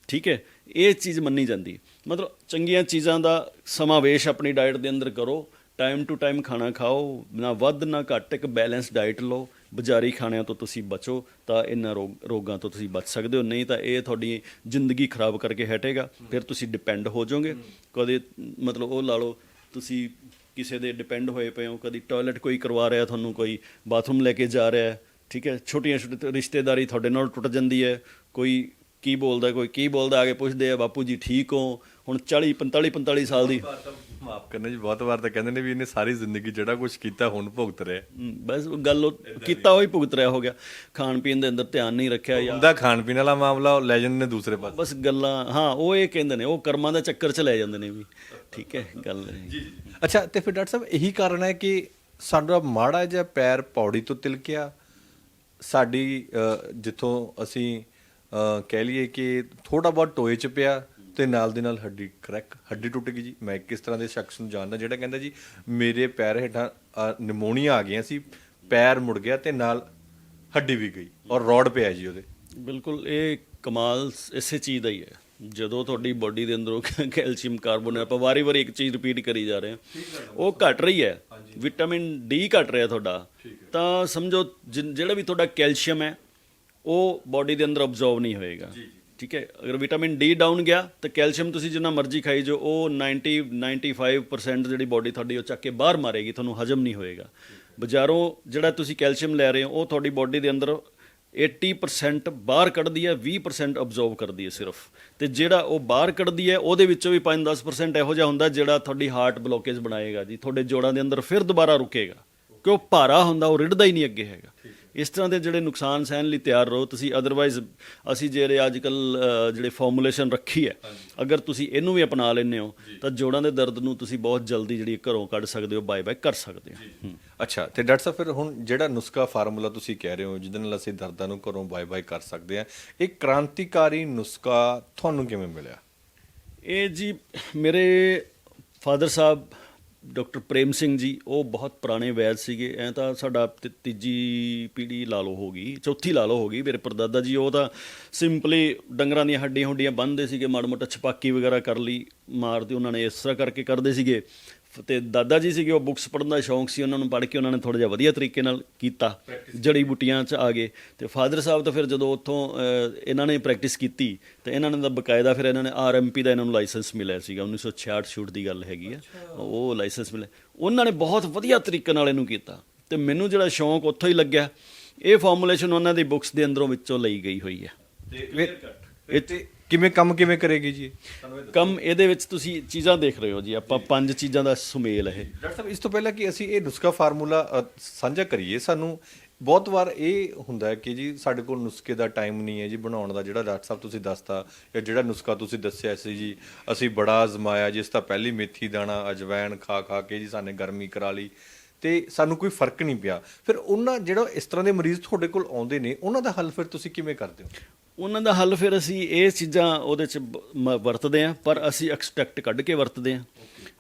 B: ਠੀਕ ਹੈ? ਇਹ ਚੀਜ਼ ਮੰਨੀ ਜਾਂਦੀ ਹੈ। ਮਤਲਬ ਚੰਗੀਆਂ ਚੀਜ਼ਾਂ ਦਾ ਸਮਾਵੇਸ਼ ਆਪਣੀ ਡਾਈਟ ਦੇ ਅੰਦਰ ਕਰੋ ਟਾਈਮ ਟੂ ਟਾਈਮ ਖਾਣਾ ਖਾਓ, ਨਾ ਵੱਧ ਨਾ ਘੱਟ, ਇੱਕ ਬੈਲੈਂਸ ਡਾਈਟ ਲਓ, ਬਜ਼ਾਰੀ ਖਾਣਿਆਂ ਤੋਂ ਤੁਸੀਂ ਬਚੋ, ਤਾਂ ਇਹਨਾਂ ਰੋਗ, ਰੋਗਾਂ ਤੋਂ ਤੁਸੀਂ ਬਚ ਸਕਦੇ ਹੋ, ਨਹੀਂ ਤਾਂ ਇਹ ਤੁਹਾਡੀ ਜ਼ਿੰਦਗੀ ਖਰਾਬ ਕਰਕੇ ਹਟੇਗਾ, ਫਿਰ ਤੁਸੀਂ ਡਿਪੈਂਡ ਹੋ ਜਾਓਗੇ। ਕਦੇ, ਮਤਲਬ ਉਹ ਲਾ ਲਓ, ਤੁਸੀਂ ਕਿਸੇ ਦੇ ਡਿਪੈਂਡ ਹੋਏ ਪਏ ਹੋ, ਕਦੀ ਟਾਇਲਟ ਕੋਈ ਕਰਵਾ ਰਿਹਾ ਤੁਹਾਨੂੰ, ਕੋਈ ਬਾਥਰੂਮ ਲੈ ਕੇ ਜਾ ਰਿਹਾ, ਠੀਕ ਹੈ, ਛੋਟੀਆਂ ਛੋਟੀਆਂ ਰਿਸ਼ਤੇਦਾਰੀ ਤੁਹਾਡੇ ਨਾਲ ਟੁੱਟ ਜਾਂਦੀ ਹੈ, ਕੋਈ ਕੀ ਬੋਲਦਾ, ਕੋਈ ਕੀ ਬੋਲਦਾ, ਆ ਕੇ ਪੁੱਛਦੇ ਆ, ਬਾਪੂ ਜੀ ਠੀਕ ਹੋ? ਹੁਣ 40 45 45 ਸਾਲ ਦੀ।
A: ਮਾਫ ਕਰਨਾ ਜੀ ਬਹੁਤ ਵਾਰ ਤਾਂ ਕਹਿੰਦੇ ਨੇ ਵੀ ਇਹਨੇ ਸਾਰੀ ਜ਼ਿੰਦਗੀ ਜਿਹੜਾ ਕੁਝ ਕੀਤਾ ਹੁਣ ਭੁਗਤ ਰਿਹਾ।
B: ਹਮ, ਬਸ ਉਹ ਗੱਲ ਉਹ ਕੀਤਾ ਹੋਈ ਭੁਗਤ ਰਿਹਾ ਹੋ ਗਿਆ। ਖਾਣ ਪੀਣ ਦੇ ਅੰਦਰ ਧਿਆਨ ਨਹੀਂ ਰੱਖਿਆ ਜਾਂ
A: ਹੁੰਦਾ ਖਾਣ ਪੀਣ ਵਾਲਾ ਮਾਮਲਾ ਉਹ ਲੈ ਜਾਂਦੇ ਨੇ ਦੂਸਰੇ ਪਾਸੇ।
B: ਬਸ ਗੱਲਾਂ ਹਾਂ ਉਹ ਇਹ ਕਹਿੰਦੇ ਨੇ ਉਹ ਕਰਮਾਂ ਦਾ ਚੱਕਰ ਚ ਲੈ ਜਾਂਦੇ ਨੇ ਵੀ। ਠੀਕ ਹੈ ਗੱਲ ਜੀ।
A: ਅੱਛਾ ਤੇ ਫਿਰ ਡਾਕਟਰ ਸਾਹਿਬ ਇਹੀ ਕਾਰਨ ਹੈ ਕਿ ਸਾਡਾ ਮਾੜਾ ਜਿਹਾ ਪੈਰ ਪੌੜੀ ਤੋਂ ਤਿਲਕਿਆ। ਸਾਡੀ ਅ, ਜਿੱਥੋਂ ਅਸੀਂ ਅ, ਕਹਿ ਲਈਏ ਕਿ ਥੋੜਾ ਬਹੁਤ ਟੋਏ ਚ ਪਿਆ। ਤੇ ਨਾਲ ਦੇ ਨਾਲ ਹੱਡੀ ਕਰੈਕ ਹੱਡੀ ਟੁੱਟ ਗਈ ਜੀ। ਮੈਂ ਕਿਸ ਤਰ੍ਹਾਂ ਦੇ ਸ਼ਖਸ ਨੂੰ ਜਾਣਦਾ ਜਿਹੜਾ ਕਹਿੰਦਾ ਜੀ ਮੇਰੇ ਪੈਰ ਹੇਠਾਂ ਨਿਮੋਨੀਆ ਆ ਗਿਆ ਸੀ ਪੈਰ ਮੁੜ ਗਿਆ ਤੇ ਨਾਲ ਹੱਡੀ ਵੀ ਗਈ ਔਰ ਰੋਡ ਪਿਆ ਜੀ ਉਹਦੇ।
B: ਬਿਲਕੁਲ ਇਹ ਕਮਾਲ ਇਸੇ ਚੀਜ਼ ਦਾ ਹੀ ਹੈ। ਜਦੋਂ ਤੁਹਾਡੀ ਬਾਡੀ ਦੇ ਅੰਦਰੋਂ ਕੈਲਸ਼ੀਅਮ ਕਾਰਬੋਨੇਟ ਆਪਾਂ ਵਾਰੀ-ਵਾਰੀ ਇੱਕ ਚੀਜ਼ ਰਿਪੀਟ ਕਰੀ ਜਾ ਰਹੇ ਹਾਂ। ਉਹ ਘਟ ਰਹੀ ਹੈ। ਵਿਟਾਮਿਨ ਡੀ ਘਟ ਰਿਹਾ ਤੁਹਾਡਾ। ਤਾਂ ਸਮਝੋ ਜਿਹੜਾ ਵੀ ਤੁਹਾਡਾ ਕੈਲਸ਼ੀਅਮ ਹੈ ਉਹ ਬਾਡੀ ਦੇ ਅੰਦਰ ਅਬਜ਼ੌਰਬ ਨਹੀਂ ਹੋਏਗਾ। ਠੀਕ ਹੈ, ਅਗਰ ਵਿਟਾਮਿਨ ਡੀ ਡਾਊਨ ਗਿਆ, ਤਾਂ ਕੈਲਸ਼ੀਅਮ ਤੁਸੀਂ ਜਿੰਨਾ ਮਰਜ਼ੀ ਖਾਈ ਜੋ ਉਹ 90 95% ਜਿਹੜੀ ਬਾਡੀ ਤੁਹਾਡੀ ਉਹ ਚੱਕ ਕੇ ਬਾਹਰ ਮਾਰੇਗੀ, ਤੁਹਾਨੂੰ ਹਜਮ ਨਹੀਂ ਹੋਏਗਾ। ਬਾਜ਼ਾਰੋਂ ਜਿਹੜਾ ਤੁਸੀਂ ਕੈਲਸ਼ੀਅਮ ਲੈ ਰਹੇ ਹੋ, ਉਹ ਤੁਹਾਡੀ ਬਾਡੀ ਦੇ ਅੰਦਰ 80% ਬਾਹਰ ਕੱਢਦੀ ਹੈ 20% ਅਬਜ਼ੌਰਬ ਕਰਦੀ ਹੈ ਸਿਰਫ। ਤੇ ਜਿਹੜਾ ਉਹ ਬਾਹਰ ਕੱਢਦੀ ਹੈ, ਉਹਦੇ ਵਿੱਚੋਂ ਵੀ 5-10% ਇਹੋ ਜਿਹਾ ਹੁੰਦਾ ਜਿਹੜਾ ਤੁਹਾਡੀ ਹਾਰਟ ਬਲੋਕੇਜ ਬਣਾਏਗਾ ਜੀ, ਤੁਹਾਡੇ ਜੋੜਾਂ ਦੇ ਅੰਦਰ ਫਿਰ ਦੁਬਾਰਾ ਰੁਕੇਗਾ। ਕਿ ਉਹ ਭਾਰਾ ਹੁੰਦਾ, ਉਹ ਰਿੜਦਾ ਹੀ ਨਹੀਂ ਅੱਗੇ ਹੈਗਾ। ਇਸ ਤਰ੍ਹਾਂ ਦੇ ਜਿਹੜੇ ਨੁਕਸਾਨ ਸਹਿਣ ਲਈ ਤਿਆਰ ਰਹੋ। ਤੁਸੀਂ ਅਦਰਵਾਈਜ਼ ਅਸੀਂ ਜਿਹੜੇ ਅੱਜ ਕੱਲ ਜਿਹੜੇ ਫਾਰਮੂਲੇਸ਼ਨ ਰੱਖੀ ਹੈ ਅਗਰ ਤੁਸੀਂ ਇਹਨੂੰ ਵੀ ਅਪਣਾ ਲੈਂਦੇ ਹੋ ਤਾਂ ਜੋੜਾਂ ਦੇ ਦਰਦ ਨੂੰ ਤੁਸੀਂ ਬਹੁਤ ਜਲਦੀ ਜਿਹੜੀ ਘਰੋਂ ਕੱਢ ਸਕਦੇ ਹੋ ਬਾਏ ਬਾਏ ਕਰ ਸਕਦੇ ਹੋ।
A: ਅੱਛਾ ਤੇ ਡਾਕਟਰ ਸਾਹਿਬ ਫਿਰ ਹੁਣ ਜਿਹੜਾ ਨੁਸਖਾ ਫਾਰਮੂਲਾ ਤੁਸੀਂ ਕਹਿ ਰਹੇ ਹੋ ਜਿਹਦੇ ਨਾਲ ਅਸੀਂ ਦਰਦਾਂ ਨੂੰ ਘਰੋਂ ਬਾਏ ਬਾਏ ਕਰ ਸਕਦੇ ਆ ਇਹ ਕ੍ਰਾਂਤੀਕਾਰੀ ਨੁਸਖਾ ਤੁਹਾਨੂੰ ਕਿਵੇਂ ਮਿਲਿਆ?
B: ਇਹ ਜੀ ਮੇਰੇ ਫਾਦਰ ਸਾਹਿਬ ਡਾਕਟਰ ਪ੍ਰੇਮ ਸਿੰਘ ਜੀ, ਉਹ ਬਹੁਤ ਪੁਰਾਣੇ ਵੈਦ ਸੀਗੇ। ਐ ਤਾਂ ਸਾਡਾ ਤੀ- ਤੀਜੀ ਪੀੜ੍ਹੀ ਲਾ ਲਓ ਹੋ ਗਈ, ਚੌਥੀ ਲਾ ਲਓ ਹੋ ਗਈ ਮੇਰੇ ਪਰਦਾਦਾ ਜੀ। ਉਹ ਤਾਂ ਸਿੰਪਲੀ ਡੰਗਰਾਂ ਦੀਆਂ ਹੱਡੀਆਂ ਹੁੱਡੀਆਂ ਬੰਨ੍ਹਦੇ ਸੀਗੇ, ਮਾੜਾ ਮੋਟਾ ਛਪਾਕੀ ਵਗੈਰਾ ਕਰ ਲਈ, ਮਾਰਦੇ ਉਹਨਾਂ ਨੇ ਇਸ ਤਰ੍ਹਾਂ ਕਰਕੇ ਕਰਦੇ ਸੀਗੇ। ਤੇ ਦਾਦਾ ਜੀ ਸੀਗੇ ਉਹ ਬੁੱਕਸ ਪੜ੍ਹਨ ਦਾ ਸ਼ੌਂਕ ਸੀ ਉਹਨਾਂ ਨੂੰ ਪੜ੍ਹ ਕੇ ਉਹਨਾਂ ਨੇ ਥੋੜਾ ਜਿਹਾ ਵਧੀਆ ਤਰੀਕੇ ਨਾਲ ਕੀਤਾ ਜੜੀ ਬੂਟੀਆਂ 'ਚ ਆ ਗਏ। ਤੇ ਫਾਦਰ ਸਾਹਿਬ ਤਾਂ ਫਿਰ ਜਦੋਂ ਉੱਥੋਂ ਇਹਨਾਂ ਨੇ ਪ੍ਰੈਕਟਿਸ ਕੀਤੀ ਤੇ ਇਹਨਾਂ ਨੇ ਤਾਂ ਬਕਾਇਦਾ ਫਿਰ ਇਹਨਾਂ ਨੇ ਆਰਐਮਪੀ ਦਾ ਇਹਨਾਂ ਨੂੰ ਲਾਇਸੈਂਸ ਮਿਲਿਆ ਸੀਗਾ 1966 ਸ਼ੂਟ ਦੀ ਗੱਲ ਹੈਗੀ ਆ। ਉਹ ਲਾਇਸੈਂਸ ਮਿਲਿਆ। ਉਹਨਾਂ ਨੇ ਬਹੁਤ ਵਧੀਆ ਤਰੀਕੇ ਨਾਲ ਇਹਨੂੰ ਕੀਤਾ। ਤੇ ਮੈਨੂੰ ਜਿਹੜਾ ਸ਼ੌਂਕ ਉੱਥੋਂ ਹੀ ਲੱਗਿਆ ਇਹ ਫਾਰਮੂਲੇਸ਼ਨ ਉਹਨਾਂ ਦੀ ਬੁੱਕਸ ਦੇ ਅੰਦਰੋਂ ਵਿੱਚੋਂ ਲਈ ਗਈ ਹੋਈ ਹੈ
A: ਇਹ ਤੇ ਕਿਵੇਂ ਕੰਮ ਕਿਵੇਂ ਕਰੇਗੀ ਜੀ?
B: ਕੰਮ ਇਹਦੇ ਵਿੱਚ ਤੁਸੀਂ ਚੀਜ਼ਾਂ ਦੇਖ ਰਹੇ ਹੋ ਜੀ ਆਪਾਂ ਪੰਜ ਚੀਜ਼ਾਂ ਦਾ ਸੁਮੇਲ ਇਹ।
A: ਡਾਕਟਰ ਸਾਹਿਬ ਇਸ ਤੋਂ ਪਹਿਲਾਂ ਕਿ ਅਸੀਂ ਇਹ ਨੁਸਖਾ ਫਾਰਮੂਲਾ ਸਾਂਝਾ ਕਰੀਏ ਸਾਨੂੰ ਬਹੁਤ ਵਾਰ ਇਹ ਹੁੰਦਾ ਹੈ ਕਿ ਜੀ ਸਾਡੇ ਕੋਲ ਨੁਸਖੇ ਦਾ ਟਾਈਮ ਨਹੀਂ ਹੈ ਜੀ ਬਣਾਉਣ ਦਾ ਜਿਹੜਾ ਡਾਕਟਰ ਸਾਹਿਬ ਤੁਸੀਂ ਦੱਸਤਾ ਜਾਂ ਜਿਹੜਾ ਨੁਸਖਾ ਤੁਸੀਂ ਦੱਸਿਆ ਸੀ ਜੀ ਅਸੀਂ ਬੜਾ ਅਜ਼ਮਾਇਆ ਜਿਸ ਦਾ ਪਹਿਲੀ ਮੇਥੀ ਦਾਣਾ ਅਜਵਾਇਣ ਖਾ ਖਾ ਕੇ ਜੀ ਸਾਨੇ ਗਰਮੀ ਕਰਾ ਲਈ ਤੇ ਸਾਨੂੰ ਕੋਈ ਫ਼ਰਕ ਨਹੀਂ ਪਿਆ। ਫਿਰ ਉਹਨਾਂ ਜਿਹੜਾ ਇਸ ਤਰ੍ਹਾਂ ਦੇ ਮਰੀਜ਼ ਤੁਹਾਡੇ ਕੋਲ ਆਉਂਦੇ ਨੇ ਉਹਨਾਂ ਦਾ ਹੱਲ ਫਿਰ ਤੁਸੀਂ ਕਿਵੇਂ ਕਰਦੇ ਹੋ?
B: ਉਹਨਾਂ ਦਾ ਹੱਲ ਫਿਰ ਅਸੀਂ ਇਹ ਚੀਜ਼ਾਂ ਉਹਦੇ ਚ ਮ- ਵਰਤਦੇ ਆ ਪਰ ਅਸੀਂ ਐਕਸਟ੍ਰੈਕਟ ਕੱਢ ਕੇ ਵਰਤਦੇ ਆ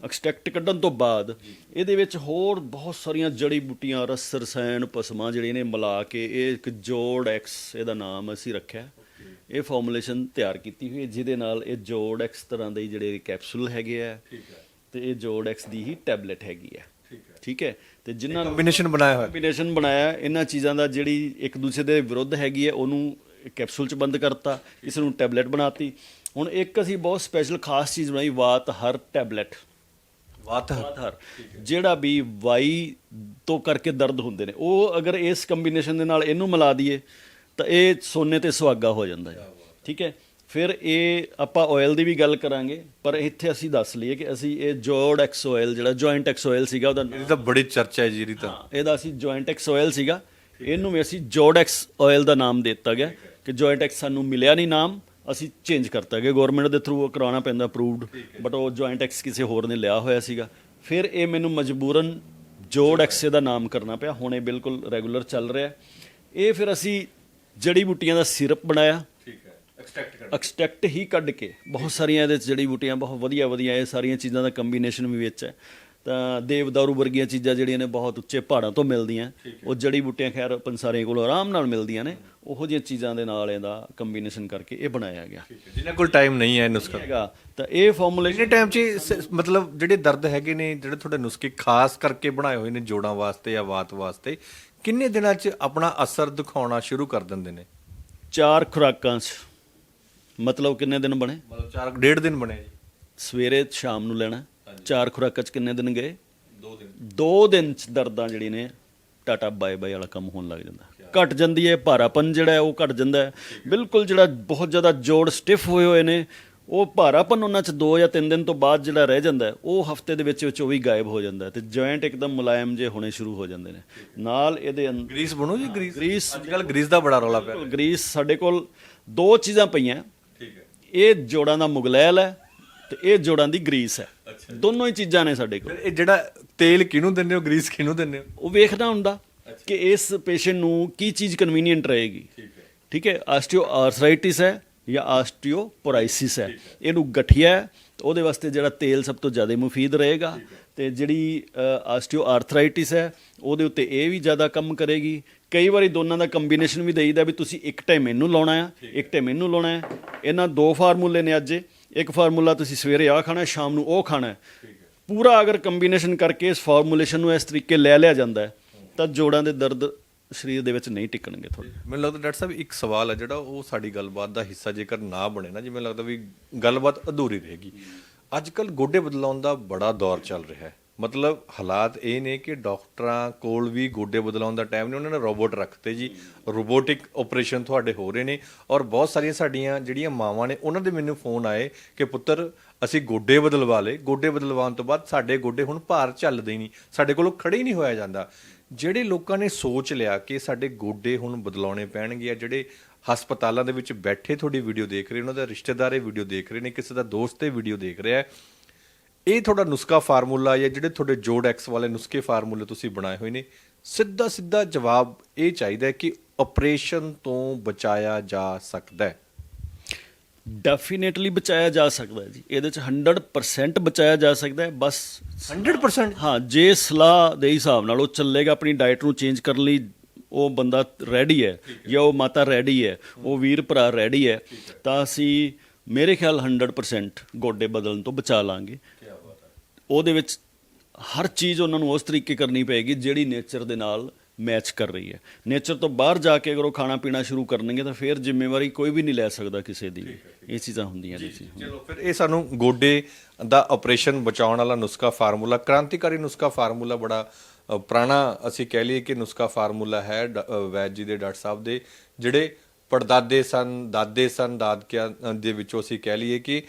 B: ਐਕਸਟ੍ਰੈਕਟ ਕੱਢਣ ਤੋਂ ਬਾਅਦ ਇਹਦੇ ਵਿੱਚ ਹੋਰ ਬਹੁਤ ਸਾਰੀਆਂ ਜੜੀ ਬੂਟੀਆਂ ਰਸ ਰਸਾਇਣ ਪਸਮਾ ਜਿਹੜੇ ਨੇ ਮਿਲਾ ਕੇ ਇਹ ਇੱਕ ਜੋੜ ਐਕਸ ਇਹਦਾ ਨਾਮ ਅਸੀਂ ਰੱਖਿਆ। ਇਹ ਫਾਰਮੂਲੇਸ਼ਨ ਤਿਆਰ ਕੀਤੀ ਹੋਈ ਹੈ ਜਿਹਦੇ ਨਾਲ ਇਹ ਜੋੜ ਐਕਸ ਤਰ੍ਹਾਂ ਦੇ ਜਿਹੜੇ ਕੈਪਸੂਲ ਹੈਗੇ ਆ ਤੇ ਇਹ ਜੋੜ ਐਕਸ ਦੀ ਹੀ ਟੈਬਲੇਟ ਹੈਗੀ ਹੈ। ਠੀਕ ਹੈ? ਤੇ ਜਿਨ੍ਹਾਂ ਨੂੰ
A: ਕੰਬੀਨੇਸ਼ਨ ਬਣਾਇਆ ਹੋਇਆ।
B: ਕੰਬੀਨੇਸ਼ਨ ਬਣਾਇਆ ਇਹਨਾਂ ਚੀਜ਼ਾਂ ਦਾ ਜਿਹੜੀ ਇੱਕ ਦੂਸਰੇ ਦੇ ਵਿਰੁੱਧ ਹੈਗੀ ਹੈ ਉਹਨੂੰ ਕੈਪਸੂਲ ਚ ਬੰਦ ਕਰਤਾ ਇਸ ਨੂੰ ਟੈਬਲੇਟ ਬਣਾਤੀ। ਹੁਣ ਇੱਕ ਅਸੀਂ ਬਹੁਤ ਸਪੈਸ਼ਲ ਖਾਸ ਚੀਜ਼ ਬਣਾਈ ਵਾਤ ਹਰ ਟੈਬਲੇਟ।
A: ਵਾਤ
B: ਵਾਤ ਹਰ ਜਿਹੜਾ ਵੀ ਵਾਈ ਤੋਂ ਕਰਕੇ ਦਰਦ ਹੁੰਦੇ ਨੇ ਉਹ ਅਗਰ ਇਸ ਕੰਬੀਨੇਸ਼ਨ ਦੇ ਨਾਲ ਇਹਨੂੰ ਮਿਲਾ ਦਈਏ ਤਾਂ ਇਹ ਸੋਨੇ ਤੇ ਸੁਹਾਗਾ ਹੋ ਜਾਂਦਾ ਹੈ। ਠੀਕ ਹੈ? ਫਿਰ ਇਹ ਆਪਾਂ ਆਇਲ ਦੀ ਵੀ ਗੱਲ ਕਰਾਂਗੇ ਪਰ ਇੱਥੇ ਅਸੀਂ ਦੱਸ ਲਈਏ ਕਿ ਅਸੀਂ ਇਹ ਜੋੜ ਐਕਸ ਆਇਲ ਜਿਹੜਾ ਜੁਆਇੰਟ ਐਕਸ ਆਇਲ ਸੀਗਾ ਉਹਦਾ
A: ਇਹਦੀ ਤਾਂ ਬੜੀ ਚਰਚਾ ਹੈ ਜੀ ਇਹਦੀ ਤਾਂ।
B: ਇਹਦਾ ਅਸੀਂ ਜੁਆਇੰਟ ਐਕਸ ਆਇਲ ਸੀਗਾ ਇਹਨੂੰ ਵੀ ਅਸੀਂ ਜੋਡੈਕਸ ਆਇਲ ਦਾ ਨਾਮ ਦਿੱਤਾ ਗਿਆ। ਕਿ ਜੁਆਇੰਟ ਐਕਸ ਸਾਨੂੰ ਮਿਲਿਆ ਨਹੀਂ ਨਾਮ ਅਸੀਂ ਚੇਂਜ ਕਰਤਾ ਗਿਆ ਗਵਰਨਮੈਂਟ ਦੇ ਥਰੂ ਕਰਾਉਣਾ ਪੈਂਦਾ ਅਪਰੂਵਡ ਬਟ ਉਹ ਜੁਆਇੰਟ ਐਕਸ ਕਿਸੇ ਹੋਰ ਨੇ ਲਿਆ ਹੋਇਆ ਸੀਗਾ। ਫਿਰ ਇਹ ਮੈਨੂੰ ਮਜਬੂਰਨ ਜੋੜ ਐਕਸ ਦਾ ਨਾਮ ਕਰਨਾ ਪਿਆ ਹੁਣ ਇਹ ਬਿਲਕੁਲ ਰੈਗੂਲਰ ਚੱਲ ਰਿਹਾ ਇਹ ਫਿਰ ਅਸੀਂ ਜੜੀ ਬੂਟੀਆਂ ਦਾ ਸਿਰਪ ਬਣਾਇਆ।
A: ਠੀਕ ਹੈ ਐਕਸਟ੍ਰੈਕਟ
B: ਐਕਸਟ੍ਰੈਕਟ ਹੀ ਕੱਢ ਕੇ ਬਹੁਤ ਸਾਰੀਆਂ ਇਹਦੇ 'ਚ ਜੜੀ ਬੂਟੀਆਂ ਬਹੁਤ ਵਧੀਆ ਵਧੀਆ ਇਹ ਸਾਰੀਆਂ ਚੀਜ਼ਾਂ ਦਾ ਕੰਬੀਨੇਸ਼ਨ ਵੀ ਵਿੱਚ ਹੈ। ਤਾਂ ਦੇਵਦਾਰੂ ਵਰਗੀਆਂ ਚੀਜ਼ਾਂ ਜਿਹੜੀਆਂ ਨੇ ਬਹੁਤ ਉੱਚੇ ਪਹਾੜਾਂ ਤੋਂ ਮਿਲਦੀਆਂ। ਉਹ ਜੜੀ ਬੂਟੀਆਂ ਖੈਰ ਪੰਸਾਰੇ ਕੋਲ ਆਰਾਮ ਨਾਲ ਮਿਲਦੀਆਂ ਨੇ। ਉਹੋ ਜਿਹੀਆਂ ਚੀਜ਼ਾਂ ਦੇ ਨਾਲ ਇਹਦਾ ਕੰਬੀਨੇਸ਼ਨ ਕਰਕੇ ਇਹ ਬਣਾਇਆ ਗਿਆ।
A: ਜਿਨ੍ਹਾਂ ਕੋਲ ਟਾਈਮ ਨਹੀਂ ਹੈ ਨੁਸਖਾ।
B: ਹੈਗਾ। ਤਾਂ ਇਹ ਫਾਰਮੂਲੇਸ਼ਨ
A: ਟਾਈਮ 'ਚ ਮਤਲਬ ਜਿਹੜੇ ਦਰਦ ਹੈਗੇ ਨੇ ਜਿਹੜੇ ਤੁਹਾਡੇ ਨੁਸਖੇ ਖਾਸ ਕਰਕੇ ਬਣਾਏ ਹੋਏ ਨੇ ਜੋੜਾਂ ਵਾਸਤੇ ਜਾਂ ਵਾਤ ਵਾਸਤੇ ਕਿੰਨੇ ਦਿਨਾਂ 'ਚ ਆਪਣਾ ਅਸਰ ਦਿਖਾਉਣਾ ਸ਼ੁਰੂ ਕਰ ਦਿੰਦੇ ਨੇ?
B: ਚਾਰ ਖੁਰਾਕਾਂ 'ਚ। ਮਤਲਬ ਕਿੰਨੇ ਦਿਨ ਬਣੇ?
A: ਮਤਲਬ ਚਾਰ ਡੇਢ ਦਿਨ ਬਣੇ ਜੀ।
B: ਸਵੇਰੇ ਸ਼ਾਮ ਨੂੰ ਲੈਣਾ। ਚਾਰ ਖੁਰਾਕਾਂ 'ਚ ਕਿੰਨੇ ਦਿਨ ਗਏ?
A: ਦੋ ਦਿਨ।
B: ਦੋ ਦਿਨ ਚ ਦਰਦਾਂ ਜਿਹੜੀ ਨੇ ਟਾਟਾ ਬਾਏ ਬਾਏ ਵਾਲਾ ਕੰਮ ਹੋਣ ਲੱਗ ਜਾਂਦਾ। ਘਟ ਜਾਂਦੀ ਹੈ ਭਾਰਾਪਨ ਜਿਹੜਾ ਹੈ ਉਹ ਘਟ ਜਾਂਦਾ ਹੈ। ਬਿਲਕੁਲ ਜਿਹੜਾ ਬਹੁਤ ਜ਼ਿਆਦਾ ਜੋੜ ਸਟਿਫ ਹੋਏ ਹੋਏ ਨੇ ਉਹ ਭਾਰਾਪਨ ਉਹਨਾਂ ਚ 2 ਜਾਂ 3 ਦਿਨ ਤੋਂ ਬਾਅਦ ਜਿਹੜਾ ਰਹਿ ਜਾਂਦਾ ਹੈ, ਉਹ ਹਫ਼ਤੇ ਦੇ ਵਿੱਚ ਵਿੱਚ ਉਹ ਵੀ ਗਾਇਬ ਹੋ ਜਾਂਦਾ ਹੈ ਤੇ ਜੁਆਇੰਟ ਇੱਕਦਮ ਮੁਲਾਇਮ ਜੇ ਹੋਣੇ ਸ਼ੁਰੂ ਹੋ ਜਾਂਦੇ ਨੇ। ਨਾਲ ਇਹਦੇ ਅੰਦਰ
A: ਗਰੀਸ ਬਣੋ ਜੀ? ਗਰੀਸ?
B: ਗਰੀਸ
A: ਅੱਜ ਕੱਲ ਗਰੀਸ ਦਾ ਬੜਾ ਰੌਲਾ ਪਿਆ
B: ਗਰੀਸ ਸਾਡੇ ਕੋਲ ਦੋ ਚੀਜ਼ਾਂ ਪਈਆਂ।
A: ਠੀਕ ਹੈ।
B: ਇਹ ਜੋੜਾਂ ਦਾ ਮੁਗਲੈਲ ਹੈ ਤੇ ਇਹ ਜੋੜਾਂ ਦੀ ਗਰੀਸ ਹੈ। ਦੋਨੋਂ ਹੀ ਚੀਜ਼ਾਂ ਨੇ ਸਾਡੇ ਕੋਲ।
A: ਇਹ ਜਿਹੜਾ ਤੇਲ ਕਿਹਨੂੰ ਦਿੰਦੇ ਹੋ ਗਰੀਸ ਕਿਹਨੂੰ ਦਿੰਦੇ ਹੋ?
B: ਉਹ ਵੇਖਣਾ ਹੁੰਦਾ ਕਿ ਇਸ ਪੇਸ਼ੈਂਟ ਨੂੰ ਕੀ ਚੀਜ਼ ਕਨਵੀਨੀਅੰਟ ਰਹੇਗੀ। ਠੀਕ ਹੈ। ਆਸਟੀਓ ਆਰਥਰਾਈਟਿਸ ਹੈ ਜਾਂ ਆਸਟੀਓਪੋਰਾਈਸਿਸ ਹੈ। ਇਹਨੂੰ ਗਠੀਆ ਹੈ। ਉਹਦੇ ਵਾਸਤੇ ਜਿਹੜਾ ਤੇਲ ਸਭ ਤੋਂ ਜ਼ਿਆਦਾ ਮੁਫੀਦ ਰਹੇਗਾ। ਤੇ ਜਿਹੜੀ ਆਸਟੀਓ ਆਰਥਰਾਈਟਿਸ ਹੈ ਉਹਦੇ ਉੱਤੇ ਇਹ ਵੀ ਜ਼ਿਆਦਾ ਕੰਮ ਕਰੇਗੀ। ਕਈ ਵਾਰੀ ਦੋਨਾਂ ਦਾ ਕੰਬੀਨੇਸ਼ਨ ਵੀ ਦੇਈਦਾ ਵੀ ਤੁਸੀਂ ਇੱਕ ਟਾਈਮ ਇਹਨੂੰ ਲਾਉਣਾ ਆ ਇੱਕ ਟਾਈਮ ਇਹਨੂੰ ਲਾਉਣਾ ਹੈ ਇਹਨਾਂ ਦੋ ਫਾਰਮੂਲੇ ਨੇ ਅੱਜ। ਇੱਕ ਫਾਰਮੂਲਾ ਤੁਸੀਂ ਸਵੇਰੇ ਆ ਖਾਣਾ ਸ਼ਾਮ ਨੂੰ ਉਹ ਖਾਣਾ ਪੂਰਾ ਅਗਰ ਕੰਬੀਨੇਸ਼ਨ ਕਰਕੇ ਇਸ ਫਾਰਮੂਲੇਸ਼ਨ ਨੂੰ ਇਸ ਤਰੀਕੇ ਲੈ ਲਿਆ ਜਾਂਦਾ ਹੈ ਤਾਂ ਜੋੜਾਂ ਦੇ ਦਰਦ ਸਰੀਰ ਦੇ ਵਿੱਚ ਨਹੀਂ ਟਿਕਣਗੇ ਤੁਹਾਡੇ।
A: ਮੈਨੂੰ ਲੱਗਦਾ ਡਾਕਟਰ ਸਾਹਿਬ ਇੱਕ ਸਵਾਲ ਹੈ ਜਿਹੜਾ ਉਹ ਸਾਡੀ ਗੱਲਬਾਤ ਦਾ ਹਿੱਸਾ ਜੇਕਰ ਨਾ ਬਣੇ ਨਾ ਜਿਵੇਂ ਲੱਗਦਾ ਵੀ ਗੱਲਬਾਤ ਅਧੂਰੀ ਰਹੇਗੀ। ਅੱਜ ਕੱਲ ਗੋਡੇ ਬਦਲਾਉਣ ਦਾ ਬੜਾ ਦੌਰ ਚੱਲ ਰਿਹਾ ਹੈ। ਮਤਲਬ ਹਾਲਾਤ ਇਹ ਨੇ ਕਿ ਡਾਕਟਰਾਂ ਕੋਲ ਵੀ ਗੋਡੇ ਬਦਲਾਉਣ ਦਾ ਟਾਈਮ ਨਹੀਂ ਉਹਨਾਂ ਨੇ ਰੋਬੋਟ ਰੱਖਤੇ ਜੀ। ਰੋਬੋਟਿਕ ਆਪਰੇਸ਼ਨ ਤੁਹਾਡੇ ਹੋ ਰਹੇ ਨੇ ਔਰ ਬਹੁਤ ਸਾਰੀਆਂ ਸਾਡੀਆਂ ਜਿਹੜੀਆਂ ਮਾਵਾਂ ਨੇ, ਉਹਨਾਂ ਦੇ ਮੈਨੂੰ ਫੋਨ ਆਏ ਕਿ ਪੁੱਤਰ, ਅਸੀਂ ਗੋਡੇ ਬਦਲਵਾ ਲਏ। ਗੋਡੇ ਬਦਲਵਾਉਣ ਤੋਂ ਬਾਅਦ ਸਾਡੇ ਗੋਡੇ ਹੁਣ ਭਾਰ ਚੱਲਦੇ ਹੀ ਨਹੀਂ, ਸਾਡੇ ਕੋਲੋਂ ਖੜੇ ਹੀ ਨਹੀਂ ਹੋਇਆ ਜਾਂਦਾ। ਜਿਹੜੇ ਲੋਕਾਂ ਨੇ ਸੋਚ ਲਿਆ ਕਿ ਸਾਡੇ ਗੋਡੇ ਹੁਣ ਬਦਲਾਉਣੇ ਪੈਣਗੇ ਆ ਜਿਹੜੇ ਹਸਪਤਾਲਾਂ ਦੇ ਵਿੱਚ ਬੈਠੇ ਤੁਹਾਡੀ ਵੀਡੀਓ ਦੇਖ ਰਹੇ ਉਹਨਾਂ ਦਾ ਰਿਸ਼ਤੇਦਾਰ ਇਹ ਵੀਡੀਓ ਦੇਖ ਰਹੇ ਨੇ, ਕਿਸੇ ਦਾ ਦੋਸਤ ਇਹ ਵੀਡੀਓ ਦੇਖ ਰਿਹਾ ਹੈ ਇਹ ਤੁਹਾਡਾ ਨੁਸਖਾ ਫਾਰਮੂਲਾ ਜਾਂ ਜਿਹੜੇ ਤੁਹਾਡੇ ਜੋੜ ਐਕਸ ਵਾਲੇ ਨੁਸਖੇ ਫਾਰਮੂਲੇ ਤੁਸੀਂ ਬਣਾਏ ਹੋਏ ਨੇ ਸਿੱਧਾ ਸਿੱਧਾ ਜਵਾਬ ਇਹ ਚਾਹੀਦਾ ਹੈ ਕਿ ਆਪਰੇਸ਼ਨ ਤੋਂ ਬਚਾਇਆ ਜਾ ਸਕਦਾ ਹੈ।
B: ਡੈਫੀਨੇਟਲੀ ਬਚਾਇਆ ਜਾ ਸਕਦਾ ਹੈ ਜੀ। ਇਹਦੇ ਚ 100% ਬਚਾਇਆ ਜਾ ਸਕਦਾ ਹੈ ਬਸ
A: 100%
B: ਹਾਂ ਜੇ ਸਲਾਹ ਦੇ ਹਿਸਾਬ ਨਾਲ ਉਹ ਚੱਲੇਗਾ ਆਪਣੀ ਡਾਈਟ ਨੂੰ ਚੇਂਜ ਕਰਨ ਲਈ ਉਹ ਬੰਦਾ ਰੈਡੀ ਹੈ ਜਾਂ ਉਹ ਮਾਤਾ ਰੈਡੀ ਹੈ ਉਹ ਵੀਰ ਭਰਾ ਰੈਡੀ ਹੈ ਤਾਂ ਅਸੀਂ ਮੇਰੇ ਖਿਆਲ 100% ਗੋਡੇ ਬਦਲਣ ਤੋਂ ਬਚਾ ਲਾਂਗੇ। ਉਹਦੇ ਵਿੱਚ ਹਰ ਚੀਜ਼ ਉਹਨਾਂ ਨੂੰ ਉਸ ਤਰੀਕੇ ਕਰਨੀ ਪਏਗੀ ਜਿਹੜੀ ਨੇਚਰ ਦੇ ਨਾਲ ਮੈਚ ਕਰ ਰਹੀ ਹੈ। ਨੇਚਰ ਤੋਂ ਬਾਹਰ ਜਾ ਕੇ ਅਗਰ ਉਹ ਖਾਣਾ ਪੀਣਾ ਸ਼ੁਰੂ ਕਰਨਗੇ ਤਾਂ ਫਿਰ ਜ਼ਿੰਮੇਵਾਰੀ ਕੋਈ ਵੀ ਨਹੀਂ ਲੈ ਸਕਦਾ ਕਿਸੇ ਦੀ। ਇਹ ਚੀਜ਼ਾਂ ਹੁੰਦੀਆਂ ਨੇ ਜੀ
A: ਚਲੋ ਫਿਰ ਇਹ ਸਾਨੂੰ ਗੋਡੇ ਦਾ ਆਪਰੇਸ਼ਨ ਬਚਾਉਣ ਵਾਲਾ ਨੁਸਖਾ ਫਾਰਮੂਲਾ ਕ੍ਰਾਂਤੀਕਾਰੀ ਨੁਸਖਾ ਫਾਰਮੂਲਾ ਬੜਾ ਪੁਰਾਣਾ ਅਸੀਂ ਕਹਿ ਲਈਏ ਕਿ ਨੁਸਖਾ ਫਾਰਮੂਲਾ ਹੈ ਵੈਦ ਜੀ ਦੇ ਡਾਕਟਰ ਸਾਹਿਬ ਦੇ ਜਿਹੜੇ ਪੜਦਾਦੇ ਸਨ ਦਾਦੇ ਸਨ ਦਾਦਕਿਆਂ ਦੇ ਵਿੱਚੋਂ ਅਸੀਂ ਕਹਿ ਲਈਏ ਕਿ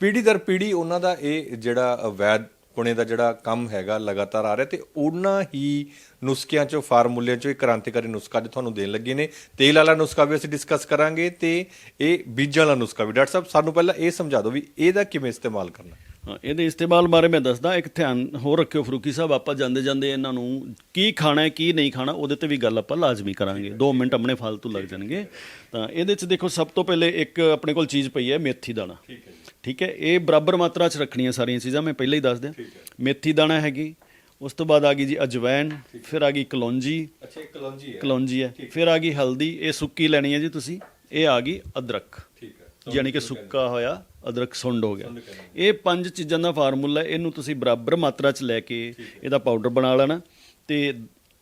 A: ਪੀੜੀ ਦਰ ਪੀੜੀ ਉਹਨਾਂ ਦਾ ਇਹ ਜਿਹੜਾ ਵੈਦ ਪੁਣੇ ਦਾ ਜਿਹੜਾ ਕੰਮ ਹੈਗਾ ਲਗਾਤਾਰ ਆ ਰਿਹਾ ਤੇ ਉਹਨਾਂ ਹੀ ਨੁਸਖਿਆਂ ਚੋਂ ਫਾਰਮੂਲਿਆਂ ਚੋਂ ਇੱਕ ਕ੍ਰਾਂਤੀਕਾਰੀ ਨੁਸਖਾ ਜੋ ਤੁਹਾਨੂੰ ਦੇਣ ਲੱਗੇ ਨੇ। ਤੇਲ ਵਾਲਾ ਨੁਸਖਾ ਵੀ ਅਸੀਂ ਡਿਸਕਸ ਕਰਾਂਗੇ ਤੇ ਇਹ ਬੀਜਾਂ ਵਾਲਾ ਨੁਸਖਾ ਵੀ। ਡਾਕਟਰ ਸਾਹਿਬ ਸਾਨੂੰ ਪਹਿਲਾਂ ਇਹ ਸਮਝਾ ਦਿਓ ਵੀ ਇਹਦਾ ਕਿਵੇਂ ਇਸਤੇਮਾਲ ਕਰਨਾ।
B: ਹਾਂ, ਇਹਦੇ ਇਸਤੇਮਾਲ ਬਾਰੇ ਮੈਂ ਦੱਸਦਾ ਇੱਕ ਧਿਆਨ ਹੋਰ ਰੱਖਿਓ ਫਰੂਕੀ ਸਾਹਿਬ ਆਪਾਂ ਜਾਂਦੇ ਜਾਂਦੇ ਇਹਨਾਂ ਨੂੰ ਕੀ ਖਾਣਾ ਹੈ ਕੀ ਨਹੀਂ ਖਾਣਾ ਉਹਦੇ ਤੇ ਵੀ ਗੱਲ ਆਪਾਂ ਲਾਜ਼ਮੀ ਕਰਾਂਗੇ। 2 ਮਿੰਟ ਆਪਣੇ ਫालतू ਲੱਗ ਜਾਣਗੇ। ਤਾਂ ਇਹਦੇ ਚ ਦੇਖੋ ਸਭ ਤੋਂ ਪਹਿਲੇ ਇੱਕ ਆਪਣੇ ਕੋਲ ਚੀਜ਼ ਪਈ ਹੈ ਮੇਥੀ ਦਾਣਾ। ਠੀਕ ਹੈ ਇਹ ਬਰਾਬਰ ਮਾਤਰਾ ਚ ਰੱਖਣੀਆਂ ਸਾਰੀਆਂ ਚੀਜ਼ਾਂ ਮੈਂ ਪਹਿਲਾਂ ਹੀ ਦੱਸ ਦਿਆਂ। ਮੇਥੀ ਦਾਣਾ ਹੈਗੀ ਉਸ ਤੋਂ ਬਾਅਦ ਆ ਗਈ ਜੀ ਅਜਵੈਨ ਫਿਰ ਆ ਗਈ ਕਲੌਂਜੀ।
A: ਅੱਛਾ ਇਹ ਕਲੌਂਜੀ ਹੈ।
B: ਕਲੌਂਜੀ ਹੈ। ਫਿਰ ਆ ਗਈ ਹਲਦੀ ਇਹ ਸੁੱਕੀ ਲੈਣੀ ਹੈ ਜੀ ਤੁਸੀਂ। ਇਹ ਆ ਗਈ ਅਦਰਕ।
A: ਠੀਕ ਹੈ।
B: ਯਾਨੀ ਕਿ ਸੁੱਕਾ ਹੋਇਆ ਅਦਰਕ ਸੁੰਡ ਹੋ ਗਿਆ। ਇਹ ਪੰਜ ਚੀਜ਼ਾਂ ਦਾ ਫਾਰਮੂਲਾ ਹੈ ਇਹਨੂੰ ਤੁਸੀਂ ਬਰਾਬਰ ਮਾਤਰਾ 'ਚ ਲੈ ਕੇ ਇਹਦਾ ਪਾਊਡਰ ਬਣਾ ਲੈਣਾ। ਤੇ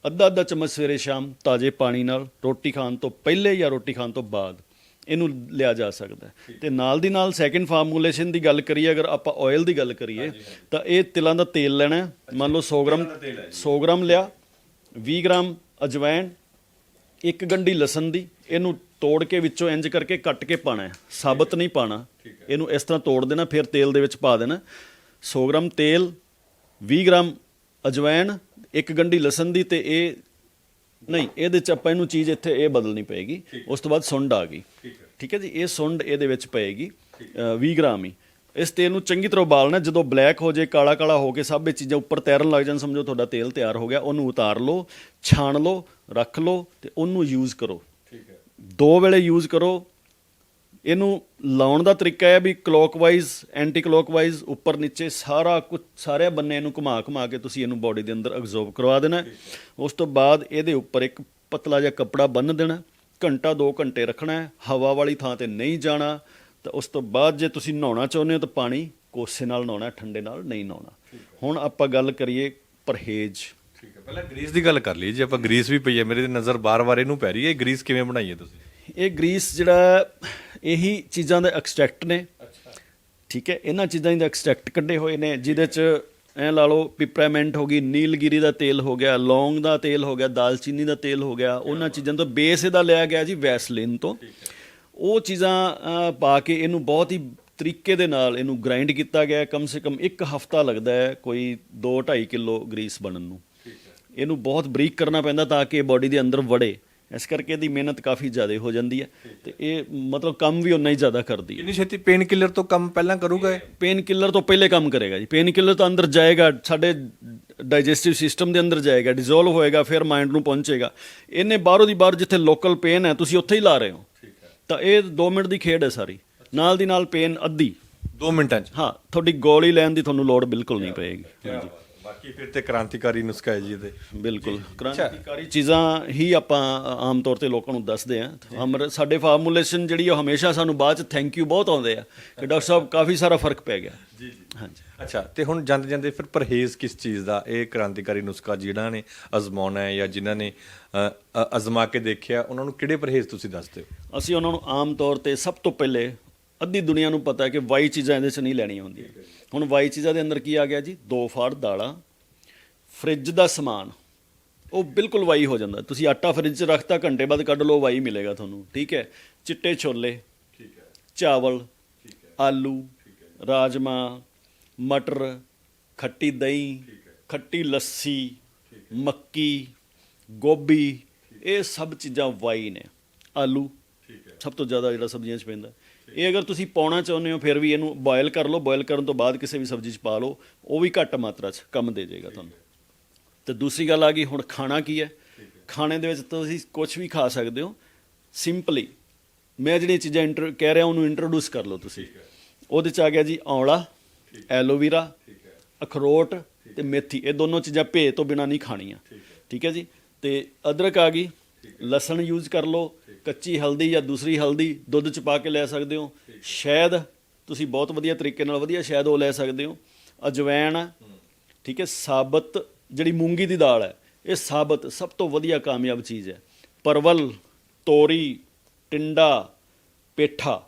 B: ਅੱਧਾ ਅੱਧਾ ਚਮਚ ਸਵੇਰੇ ਸ਼ਾਮ ਤਾਜ਼ੇ ਪਾਣੀ ਨਾਲ ਰੋਟੀ ਖਾਣ ਤੋਂ ਪਹਿਲੇ ਜਾਂ ਰੋਟੀ ਖਾਣ ਤੋਂ ਬਾਅਦ ਇਹਨੂੰ ਲਿਆ ਜਾ ਸਕਦਾ। ਤੇ ਨਾਲ ਦੀ ਨਾਲ ਸੈਕਿੰਡ ਫਾਰਮੂਲੇਸ਼ਨ ਦੀ ਗੱਲ ਕਰੀਏ ਅਗਰ ਆਪਾਂ ਆਇਲ ਦੀ ਗੱਲ ਕਰੀਏ ਤਾਂ ਇਹ ਤਿਲਾਂ ਦਾ ਤੇਲ ਲੈਣਾ। ਮੰਨ ਲਓ 100 ਗ੍ਰਾਮ 100 ਗ੍ਰਾਮ ਲਿਆ 20 ਗ੍ਰਾਮ ਅਜਵਾਇਣ ਇੱਕ ਗੰਢੀ ਲਸਣ ਦੀ ਇਹਨੂੰ ਤੋੜ ਕੇ ਵਿੱਚੋਂ ਇੰਜ ਕਰਕੇ ਕੱਟ ਕੇ ਪਾਣਾ ਹੈ। ਸਾਬਤ ਨਹੀਂ ਪਾਣਾ। ਇਹਨੂੰ ਇਸ ਤਰ੍ਹਾਂ ਤੋੜ ਦੇਣਾ ਫਿਰ ਤੇਲ ਦੇ ਵਿੱਚ ਪਾ ਦੇਣਾ। 100 ਗ੍ਰਾਮ ਤੇਲ 20 ਗ੍ਰਾਮ ਅਜਵਾਇਣ ਇੱਕ ਗੰਢੀ ਲਸਣ ਦੀ ਤੇ ਇਹ ਨਹੀਂ ਇਹਦੇ ਚ ਆਪਾਂ ਇਹਨੂੰ ਚੀਜ਼ ਇੱਥੇ ਇਹ ਬਦਲਣੀ ਪਏਗੀ। ਉਸ ਤੋਂ ਬਾਅਦ ਸੁੰਡ ਆ ਗਈ। ਠੀਕ ਹੈ। ਜੀ? ਇਹ ਸੁੰਡ ਇਹਦੇ ਵਿੱਚ ਪਏਗੀ ਅ, 20 ਗ੍ਰਾਮ ਹੀ। ਇਸ ਤੇਲ ਨੂੰ ਚੰਗੀ ਤਰ੍ਹਾਂ ਉਬਾਲਣਾ ਜਦੋਂ ਬਲੈਕ ਹੋ ਜੇ ਕਾਲਾ ਕਾਲਾ ਹੋ ਕੇ ਸਭ ਇਹ ਚੀਜ਼ਾਂ ਉੱਪਰ ਤੈਰਨ ਲੱਗ ਜਾਣ ਸਮਝੋ ਤੁਹਾਡਾ ਤੇਲ ਤਿਆਰ ਹੋ ਗਿਆ ਉਹਨੂੰ ਉਤਾਰ ਲਓ ਛਾਣ ਲਓ ਰੱਖ ਲਓ ਤੇ ਉਹਨੂੰ ਯੂਜ਼ ਕਰੋ।
A: ਠੀਕ ਹੈ।
B: ਦੋ ਵੇਲੇ ਯੂਜ਼ ਕਰੋ ਇਹਨੂੰ ਲਾਉਣ ਦਾ ਤਰੀਕਾ ਹੈ ਵੀ ਕਲੋਕਵਾਈਜ਼ ਐਂਟੀ ਕਲੋਕਵਾਈਜ਼ ਉੱਪਰ ਨੀਚੇ ਸਾਰਾ ਕੁਝ ਸਾਰੇ ਬੰਨੇ ਇਹਨੂੰ ਘੁਮਾ ਘੁਮਾ ਕੇ ਤੁਸੀਂ ਇਹਨੂੰ ਬਾਡੀ ਦੇ ਅੰਦਰ ਐਬਜ਼ੌਰਬ ਕਰਵਾ ਦੇਣਾ। ਉਸ ਤੋਂ ਬਾਅਦ ਇਹਦੇ ਉੱਪਰ ਇੱਕ ਪਤਲਾ ਜਿਹਾ ਕੱਪੜਾ ਬੰਨ੍ਹ ਦੇਣਾ, ਘੰਟਾ 2 ਘੰਟੇ ਰੱਖਣਾ ਹੈ ਹਵਾ ਵਾਲੀ ਥਾਂ ਤੇ ਨਹੀਂ ਜਾਣਾ, ਤਾਂ ਉਸ ਤੋਂ ਬਾਅਦ ਜੇ ਤੁਸੀਂ ਨਹਾਉਣਾ ਚਾਹੁੰਦੇ ਹੋ ਤਾਂ ਪਾਣੀ ਕੋਸੇ ਨਾਲ ਨਹਾਉਣਾ, ਠੰਡੇ ਨਾਲ ਨਹੀਂ ਨਹਾਉਣਾ। ਹੁਣ ਆਪਾਂ ਗੱਲ ਕਰੀਏ ਪਰਹੇਜ਼।
A: ਠੀਕ ਹੈ, ਪਹਿਲਾਂ ਗਰੀਸ ਦੀ ਗੱਲ ਕਰ ਲਈ ਜੇ ਆਪਾਂ ਗਰੀਸ ਵੀ ਪਈ ਹੈ ਮੇਰੇ ਨਜ਼ਰ ਬਾਰ-ਬਾਰ ਇਹਨੂੰ ਪੈ ਰਹੀ ਹੈ, ਇਹ ਗਰੀਸ ਕਿਵੇਂ ਬਣਾਈ ਹੈ ਤੁਸੀਂ?
B: ਇਹ ਗਰੀਸ ਜਿਹੜਾ ਇਹੀ ਚੀਜ਼ਾਂ ਦੇ ਐਕਸਟ੍ਰੈਕਟ ਨੇ। ਠੀਕ ਹੈ ਇਹਨਾਂ ਚੀਜ਼ਾਂ ਦੇ ਐਕਸਟ੍ਰੈਕਟ ਕੱਢੇ ਹੋਏ ਨੇ ਜਿਹਦੇ ਚ ਐ ਲਾ ਲਓ ਪਿਪਰਾਮੈਂਟ ਹੋ ਗਈ ਨੀਲਗਿਰੀ ਦਾ ਤੇਲ ਹੋ ਗਿਆ ਲੌਂਗ ਦਾ ਤੇਲ ਹੋ ਗਿਆ ਦਾਲਚੀਨੀ ਦਾ ਤੇਲ ਹੋ ਗਿਆ ਉਹਨਾਂ ਚੀਜ਼ਾਂ ਤੋਂ ਬੇਸ ਇਹਦਾ ਲਿਆ ਗਿਆ ਜੀ ਵੈਸਲਿਨ ਤੋਂ। ਉਹ ਚੀਜ਼ਾਂ ਪਾ ਕੇ ਇਹਨੂੰ ਬਹੁਤ ਹੀ ਤਰੀਕੇ ਦੇ ਨਾਲ ਇਹਨੂੰ ਗ੍ਰਾਈਂਡ ਕੀਤਾ ਗਿਆ। ਕਮ ਸੇ ਕਮ ਇੱਕ ਹਫਤਾ ਲੱਗਦਾ ਹੈ ਕੋਈ 2.5 ਕਿਲੋ ਗਰੀਸ ਬਣਨ ਨੂੰ। ਇਹਨੂੰ ਬਹੁਤ ਬਰੀਕ ਕਰਨਾ ਪੈਂਦਾ ਤਾਂ ਕਿ ਬਾਡੀ ਦੇ ਅੰਦਰ ਵੜੇ। ਇਸ ਕਰਕੇ ਇਹਦੀ ਮਿਹਨਤ ਕਾਫੀ ਜ਼ਿਆਦਾ ਹੋ ਜਾਂਦੀ ਹੈ ਤੇ ਇਹ ਮਤਲਬ ਕੰਮ ਵੀ ਉਨਾ ਹੀ ਜ਼ਿਆਦਾ ਕਰਦੀ ਹੈ।
A: ਕਿੰਨੀ ਛੇਤੀ ਪੇਨ ਕਿਲਰ ਤੋਂ ਕੰਮ ਪਹਿਲਾਂ ਕਰੂਗਾ ਇਹ?
B: ਪੇਨ ਕਿਲਰ ਤੋਂ ਪਹਿਲੇ ਕੰਮ ਕਰੇਗਾ ਜੀ। ਪੇਨ ਕਿਲਰ ਤਾਂ ਅੰਦਰ ਜਾਏਗਾ ਸਾਡੇ ਡਾਈਜੈਸਟਿਵ ਸਿਸਟਮ ਦੇ ਅੰਦਰ ਜਾਏਗਾ ਡਿਸੋਲਵ ਹੋਏਗਾ ਫਿਰ ਮਾਈਂਡ ਨੂੰ ਪਹੁੰਚੇਗਾ। ਇਹਨੇ ਬਾਹਰੋਂ ਦੀ ਬਾਹਰ ਜਿੱਥੇ ਲੋਕਲ ਪੇਨ ਹੈ ਤੁਸੀਂ ਉੱਥੇ ਹੀ ਲਾ ਰਹੇ ਹੋ। ਤਾਂ ਇਹ 2 ਮਿੰਟ ਦੀ ਖੇਡ ਹੈ ਸਾਰੀ। ਨਾਲ ਦੀ ਨਾਲ ਪੇਨ ਅੱਧੀ।
A: 2 ਮਿੰਟਾਂ 'ਚ।
B: ਹਾਂ ਤੁਹਾਡੀ ਗੋਲੀ ਲੈਣ ਦੀ ਤੁਹਾਨੂੰ ਲੋੜ ਬਿਲਕੁਲ ਨਹੀਂ ਪਏਗੀ। ਹਾਂਜੀ।
A: ਬਾਕੀ ਫਿਰ ਤੇ ਕ੍ਰਾਂਤੀਕਾਰੀ ਨੁਸਖਾ ਹੈ ਜੀ ਇਹਦੇ।
B: ਬਿਲਕੁਲ। ਕ੍ਰਾਂਤੀਕਾਰੀ ਚੀਜ਼ਾਂ ਹੀ ਆਪਾਂ ਆਮ ਤੌਰ ਤੇ ਲੋਕਾਂ ਨੂੰ ਦੱਸਦੇ ਆ ਹਮਰ ਸਾਡੇ ਫਾਰਮੂਲੇਸ਼ਨ ਜਿਹੜੀ ਉਹ ਹਮੇਸ਼ਾ ਸਾਨੂੰ ਬਾਅਦ ਚ ਥੈਂਕ ਯੂ ਬਹੁਤ ਆਉਂਦੇ ਆ ਕਿ ਡਾਕਟਰ ਸਾਹਿਬ ਕਾਫੀ ਸਾਰਾ ਫ਼ਰਕ ਪੈ ਗਿਆ। ਜੀ ਜੀ। ਹਾਂਜੀ।
A: ਅੱਛਾ ਤੇ ਹੁਣ ਜਾਂਦੇ ਜਾਂਦੇ ਫਿਰ ਪਰਹੇਜ਼ ਕਿਸ ਚੀਜ਼ ਦਾ? ਇਹ ਕ੍ਰਾਂਤੀਕਾਰੀ ਨੁਸਖਾ ਜਿਹੜਾ ਨੇ ਅਜ਼ਮਾਉਣਾ ਹੈ ਜਾਂ ਜਿਨ੍ਹਾਂ ਨੇ ਅਜ਼ਮਾ ਕੇ ਦੇਖਿਆ ਉਹਨਾਂ ਨੂੰ ਕਿਹੜੇ ਪਰਹੇਜ਼ ਤੁਸੀਂ ਦੱਸਦੇ ਹੋ?
B: ਅਸੀਂ ਉਹਨਾਂ ਨੂੰ ਆਮ ਤੌਰ ਤੇ ਸਭ ਤੋਂ ਪਹਿਲੇ ਅੱਧੀ ਦੁਨੀਆ ਨੂੰ ਪਤਾ ਹੈ ਕਿ ਵਾਈ ਚੀਜ਼ਾਂ ਇਹਦੇ ਚ ਨਹੀਂ ਲੈਣੀਆਂ ਹੁੰਦੀਆਂ। ਹੁਣ ਵਾਈ ਚੀਜ਼ਾਂ ਦੇ ਅੰਦਰ ਕੀ ਆ ਗਿਆ ਜੀ? ਦੋ ਫਾੜ ਦਾਲਾਂ ਫ੍ਰਿਜ ਦਾ ਸਮਾਨ ਉਹ ਬਿਲਕੁਲ ਵਾਈ ਹੋ ਜਾਂਦਾ। ਤੁਸੀਂ ਆਟਾ ਫ੍ਰਿਜ 'ਚ ਰੱਖਤਾ ਘੰਟੇ ਬਾਅਦ ਕੱਢ ਲਓ ਵਾਈ ਮਿਲੇਗਾ ਤੁਹਾਨੂੰ ਠੀਕ ਹੈ? ਚਿੱਟੇ ਛੋਲੇ
A: ਠੀਕ ਹੈ।
B: ਚਾਵਲ ਆਲੂ ਰਾਜਮਾ ਮਟਰ ਖੱਟੀ ਦਹੀਂ ਖੱਟੀ ਲੱਸੀ ਮੱਕੀ ਗੋਭੀ ਇਹ ਸਭ ਚੀਜ਼ਾਂ ਵਾਈ ਨੇ। ਆਲੂ ਸਭ ਤੋਂ ਜ਼ਿਆਦਾ ਜਿਹੜਾ ਸਬਜ਼ੀਆਂ 'ਚ ਪੈਂਦਾ। ਇਹ ਅਗਰ ਤੁਸੀਂ ਪਾਉਣਾ ਚਾਹੁੰਦੇ ਹੋ ਫਿਰ ਵੀ ਇਹਨੂੰ ਬੋਇਲ ਕਰ ਲਓ। ਬੋਇਲ ਕਰਨ ਤੋਂ ਬਾਅਦ ਕਿਸੇ ਵੀ ਸਬਜ਼ੀ 'ਚ ਪਾ ਲਓ। ਉਹ ਵੀ ਘੱਟ ਮਾਤਰਾ 'ਚ ਕੰਮ ਦੇ ਜਾਏਗਾ ਤੁਹਾਨੂੰ। ਤੇ ਦੂਸਰੀ ਗੱਲ ਆ ਗਈ ਹੁਣ ਖਾਣਾ ਕੀ ਹੈ? ਖਾਣੇ ਦੇ ਵਿੱਚ ਤੁਸੀਂ ਕੁਝ ਵੀ ਖਾ ਸਕਦੇ ਹੋ। ਸਿੰਪਲੀ ਮੈਂ ਜਿਹੜੀਆਂ ਚੀਜ਼ਾਂ ਇੰਟਰ ਕਹਿ ਰਿਹਾ ਉਹਨੂੰ ਇੰਟਰੋਡਿਊਸ ਕਰ ਲਓ ਤੁਸੀਂ। ਉਹਦੇ ਚ ਆ ਗਿਆ ਜੀ ਔਂਲਾ ਐਲੋਵੀਰਾ ਅਖਰੋਟ ਤੇ ਮੇਥੀ। ਇਹ ਦੋਨੋਂ ਚੀਜ਼ਾਂ ਭੇ ਤੋਂ ਬਿਨਾ ਨਹੀਂ ਖਾਣੀਆਂ। ਠੀਕ ਹੈ। ਜੀ? ਤੇ ਅਦਰਕ ਆ ਗਈ। ਲਸਣ ਯੂਜ਼ ਕਰ ਲਓ। ਕੱਚੀ ਹਲਦੀ ਜਾਂ ਦੂਸਰੀ ਹਲਦੀ ਦੁੱਧ ਚ ਪਾ ਕੇ ਲੈ ਸਕਦੇ ਹੋ। ਸ਼ਹਿਦ ਤੁਸੀਂ ਬਹੁਤ ਵਧੀਆ ਤਰੀਕੇ ਨਾਲ ਵਧੀਆ ਸ਼ਹਿਦ ਉਹ ਲੈ ਸਕਦੇ ਹੋ। ਅਜਵੈਣ ਠੀਕ ਹੈ? ਸਾਬਤ ਜਿਹੜੀ ਮੂੰਗੀ ਦੀ ਦਾਲ ਹੈ, ਇਹ ਸਾਬਤ ਸਭ ਤੋਂ ਵਧੀਆ ਕਾਮਯਾਬ ਚੀਜ਼ ਹੈ। ਪਰਵਲ, ਤੋਰੀ, ਟਿੰਡਾ, ਪੇਠਾ।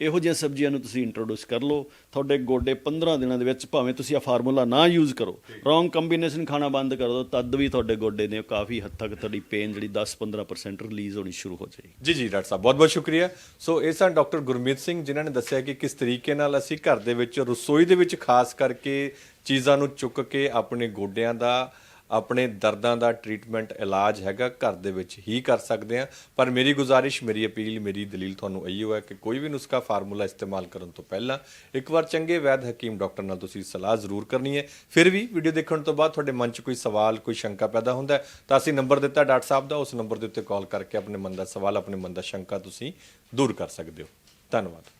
B: ਇਹੋ ਜਿਹੀਆਂ ਸਬਜ਼ੀਆਂ ਨੂੰ ਤੁਸੀਂ ਇੰਟਰੋਡਿਊਸ ਕਰ ਲਓ। ਤੁਹਾਡੇ ਗੋਡੇ 15 ਦਿਨਾਂ ਦੇ ਵਿੱਚ ਭਾਵੇਂ ਤੁਸੀਂ ਆ ਫਾਰਮੂਲਾ ਨਾ ਯੂਜ਼ ਕਰੋ। ਰੋਂਗ ਕੰਬੀਨੇਸ਼ਨ ਖਾਣਾ ਬੰਦ ਕਰ ਦਿਓ ਤਦ ਵੀ ਤੁਹਾਡੇ ਗੋਡੇ ਨੇ ਕਾਫੀ ਹੱਦ ਤੱਕ ਤੁਹਾਡੀ ਪੇਨ ਜਿਹੜੀ 10-15% ਰਿਲੀਜ਼ ਹੋਣੀ ਸ਼ੁਰੂ ਹੋ ਜਾਏਗੀ।
A: ਜੀ ਜੀ ਡਾਕਟਰ ਸਾਹਿਬ ਬਹੁਤ ਬਹੁਤ ਸ਼ੁਕਰੀਆ। ਸੋ ਇਹ ਸਨ ਡਾਕਟਰ ਗੁਰਮੀਤ ਸਿੰਘ ਜਿਨ੍ਹਾਂ ਨੇ ਦੱਸਿਆ ਕਿ ਕਿਸ ਤਰੀਕੇ ਨਾਲ ਅਸੀਂ ਘਰ ਦੇ ਵਿੱਚ ਰਸੋਈ ਦੇ ਵਿੱਚ ਖਾਸ ਕਰਕੇ ਚੀਜ਼ਾਂ ਨੂੰ ਚੁੱਕ ਕੇ ਆਪਣੇ ਗੋਡਿਆਂ ਦਾ ਆਪਣੇ ਦਰਦਾਂ ਦਾ ਟ੍ਰੀਟਮੈਂਟ ਇਲਾਜ ਹੈਗਾ, ਘਰ ਦੇ ਵਿੱਚ ਹੀ ਕਰ ਸਕਦੇ ਆ ਪਰ ਮੇਰੀ ਗੁਜ਼ਾਰਿਸ਼, ਮੇਰੀ ਅਪੀਲ, ਮੇਰੀ ਦਲੀਲ ਤੁਹਾਨੂੰ ਇਹੀ ਹੈ ਕਿ ਕੋਈ ਵੀ ਨੁਸਖਾ ਫਾਰਮੂਲਾ ਇਸਤੇਮਾਲ ਕਰਨ ਤੋਂ ਪਹਿਲਾਂ ਇੱਕ ਵਾਰ ਚੰਗੇ ਵੈਦ ਹਕੀਮ ਡਾਕਟਰ ਨਾਲ ਤੁਸੀਂ ਸਲਾਹ ਜ਼ਰੂਰ ਕਰਨੀ ਹੈ। ਫਿਰ ਵੀ ਵੀਡੀਓ ਦੇਖਣ ਤੋਂ ਬਾਅਦ ਤੁਹਾਡੇ ਮਨ 'ਚ ਕੋਈ ਸਵਾਲ, ਕੋਈ ਸ਼ੰਕਾ ਪੈਦਾ ਹੁੰਦਾ ਹੈ, ਤਾਂ ਅਸੀਂ ਨੰਬਰ ਦਿੱਤਾ ਡਾਕਟਰ ਸਾਹਿਬ ਦਾ, ਉਸ ਨੰਬਰ ਦੇ ਉੱਤੇ ਕਾਲ ਕਰਕੇ ਆਪਣੇ ਮਨ ਦਾ ਸਵਾਲ, ਆਪਣੇ ਮਨ ਦਾ ਸ਼ੰਕਾ ਤੁਸੀਂ ਦੂਰ ਕਰ ਸਕਦੇ ਹੋ। ਧੰਨਵਾਦ।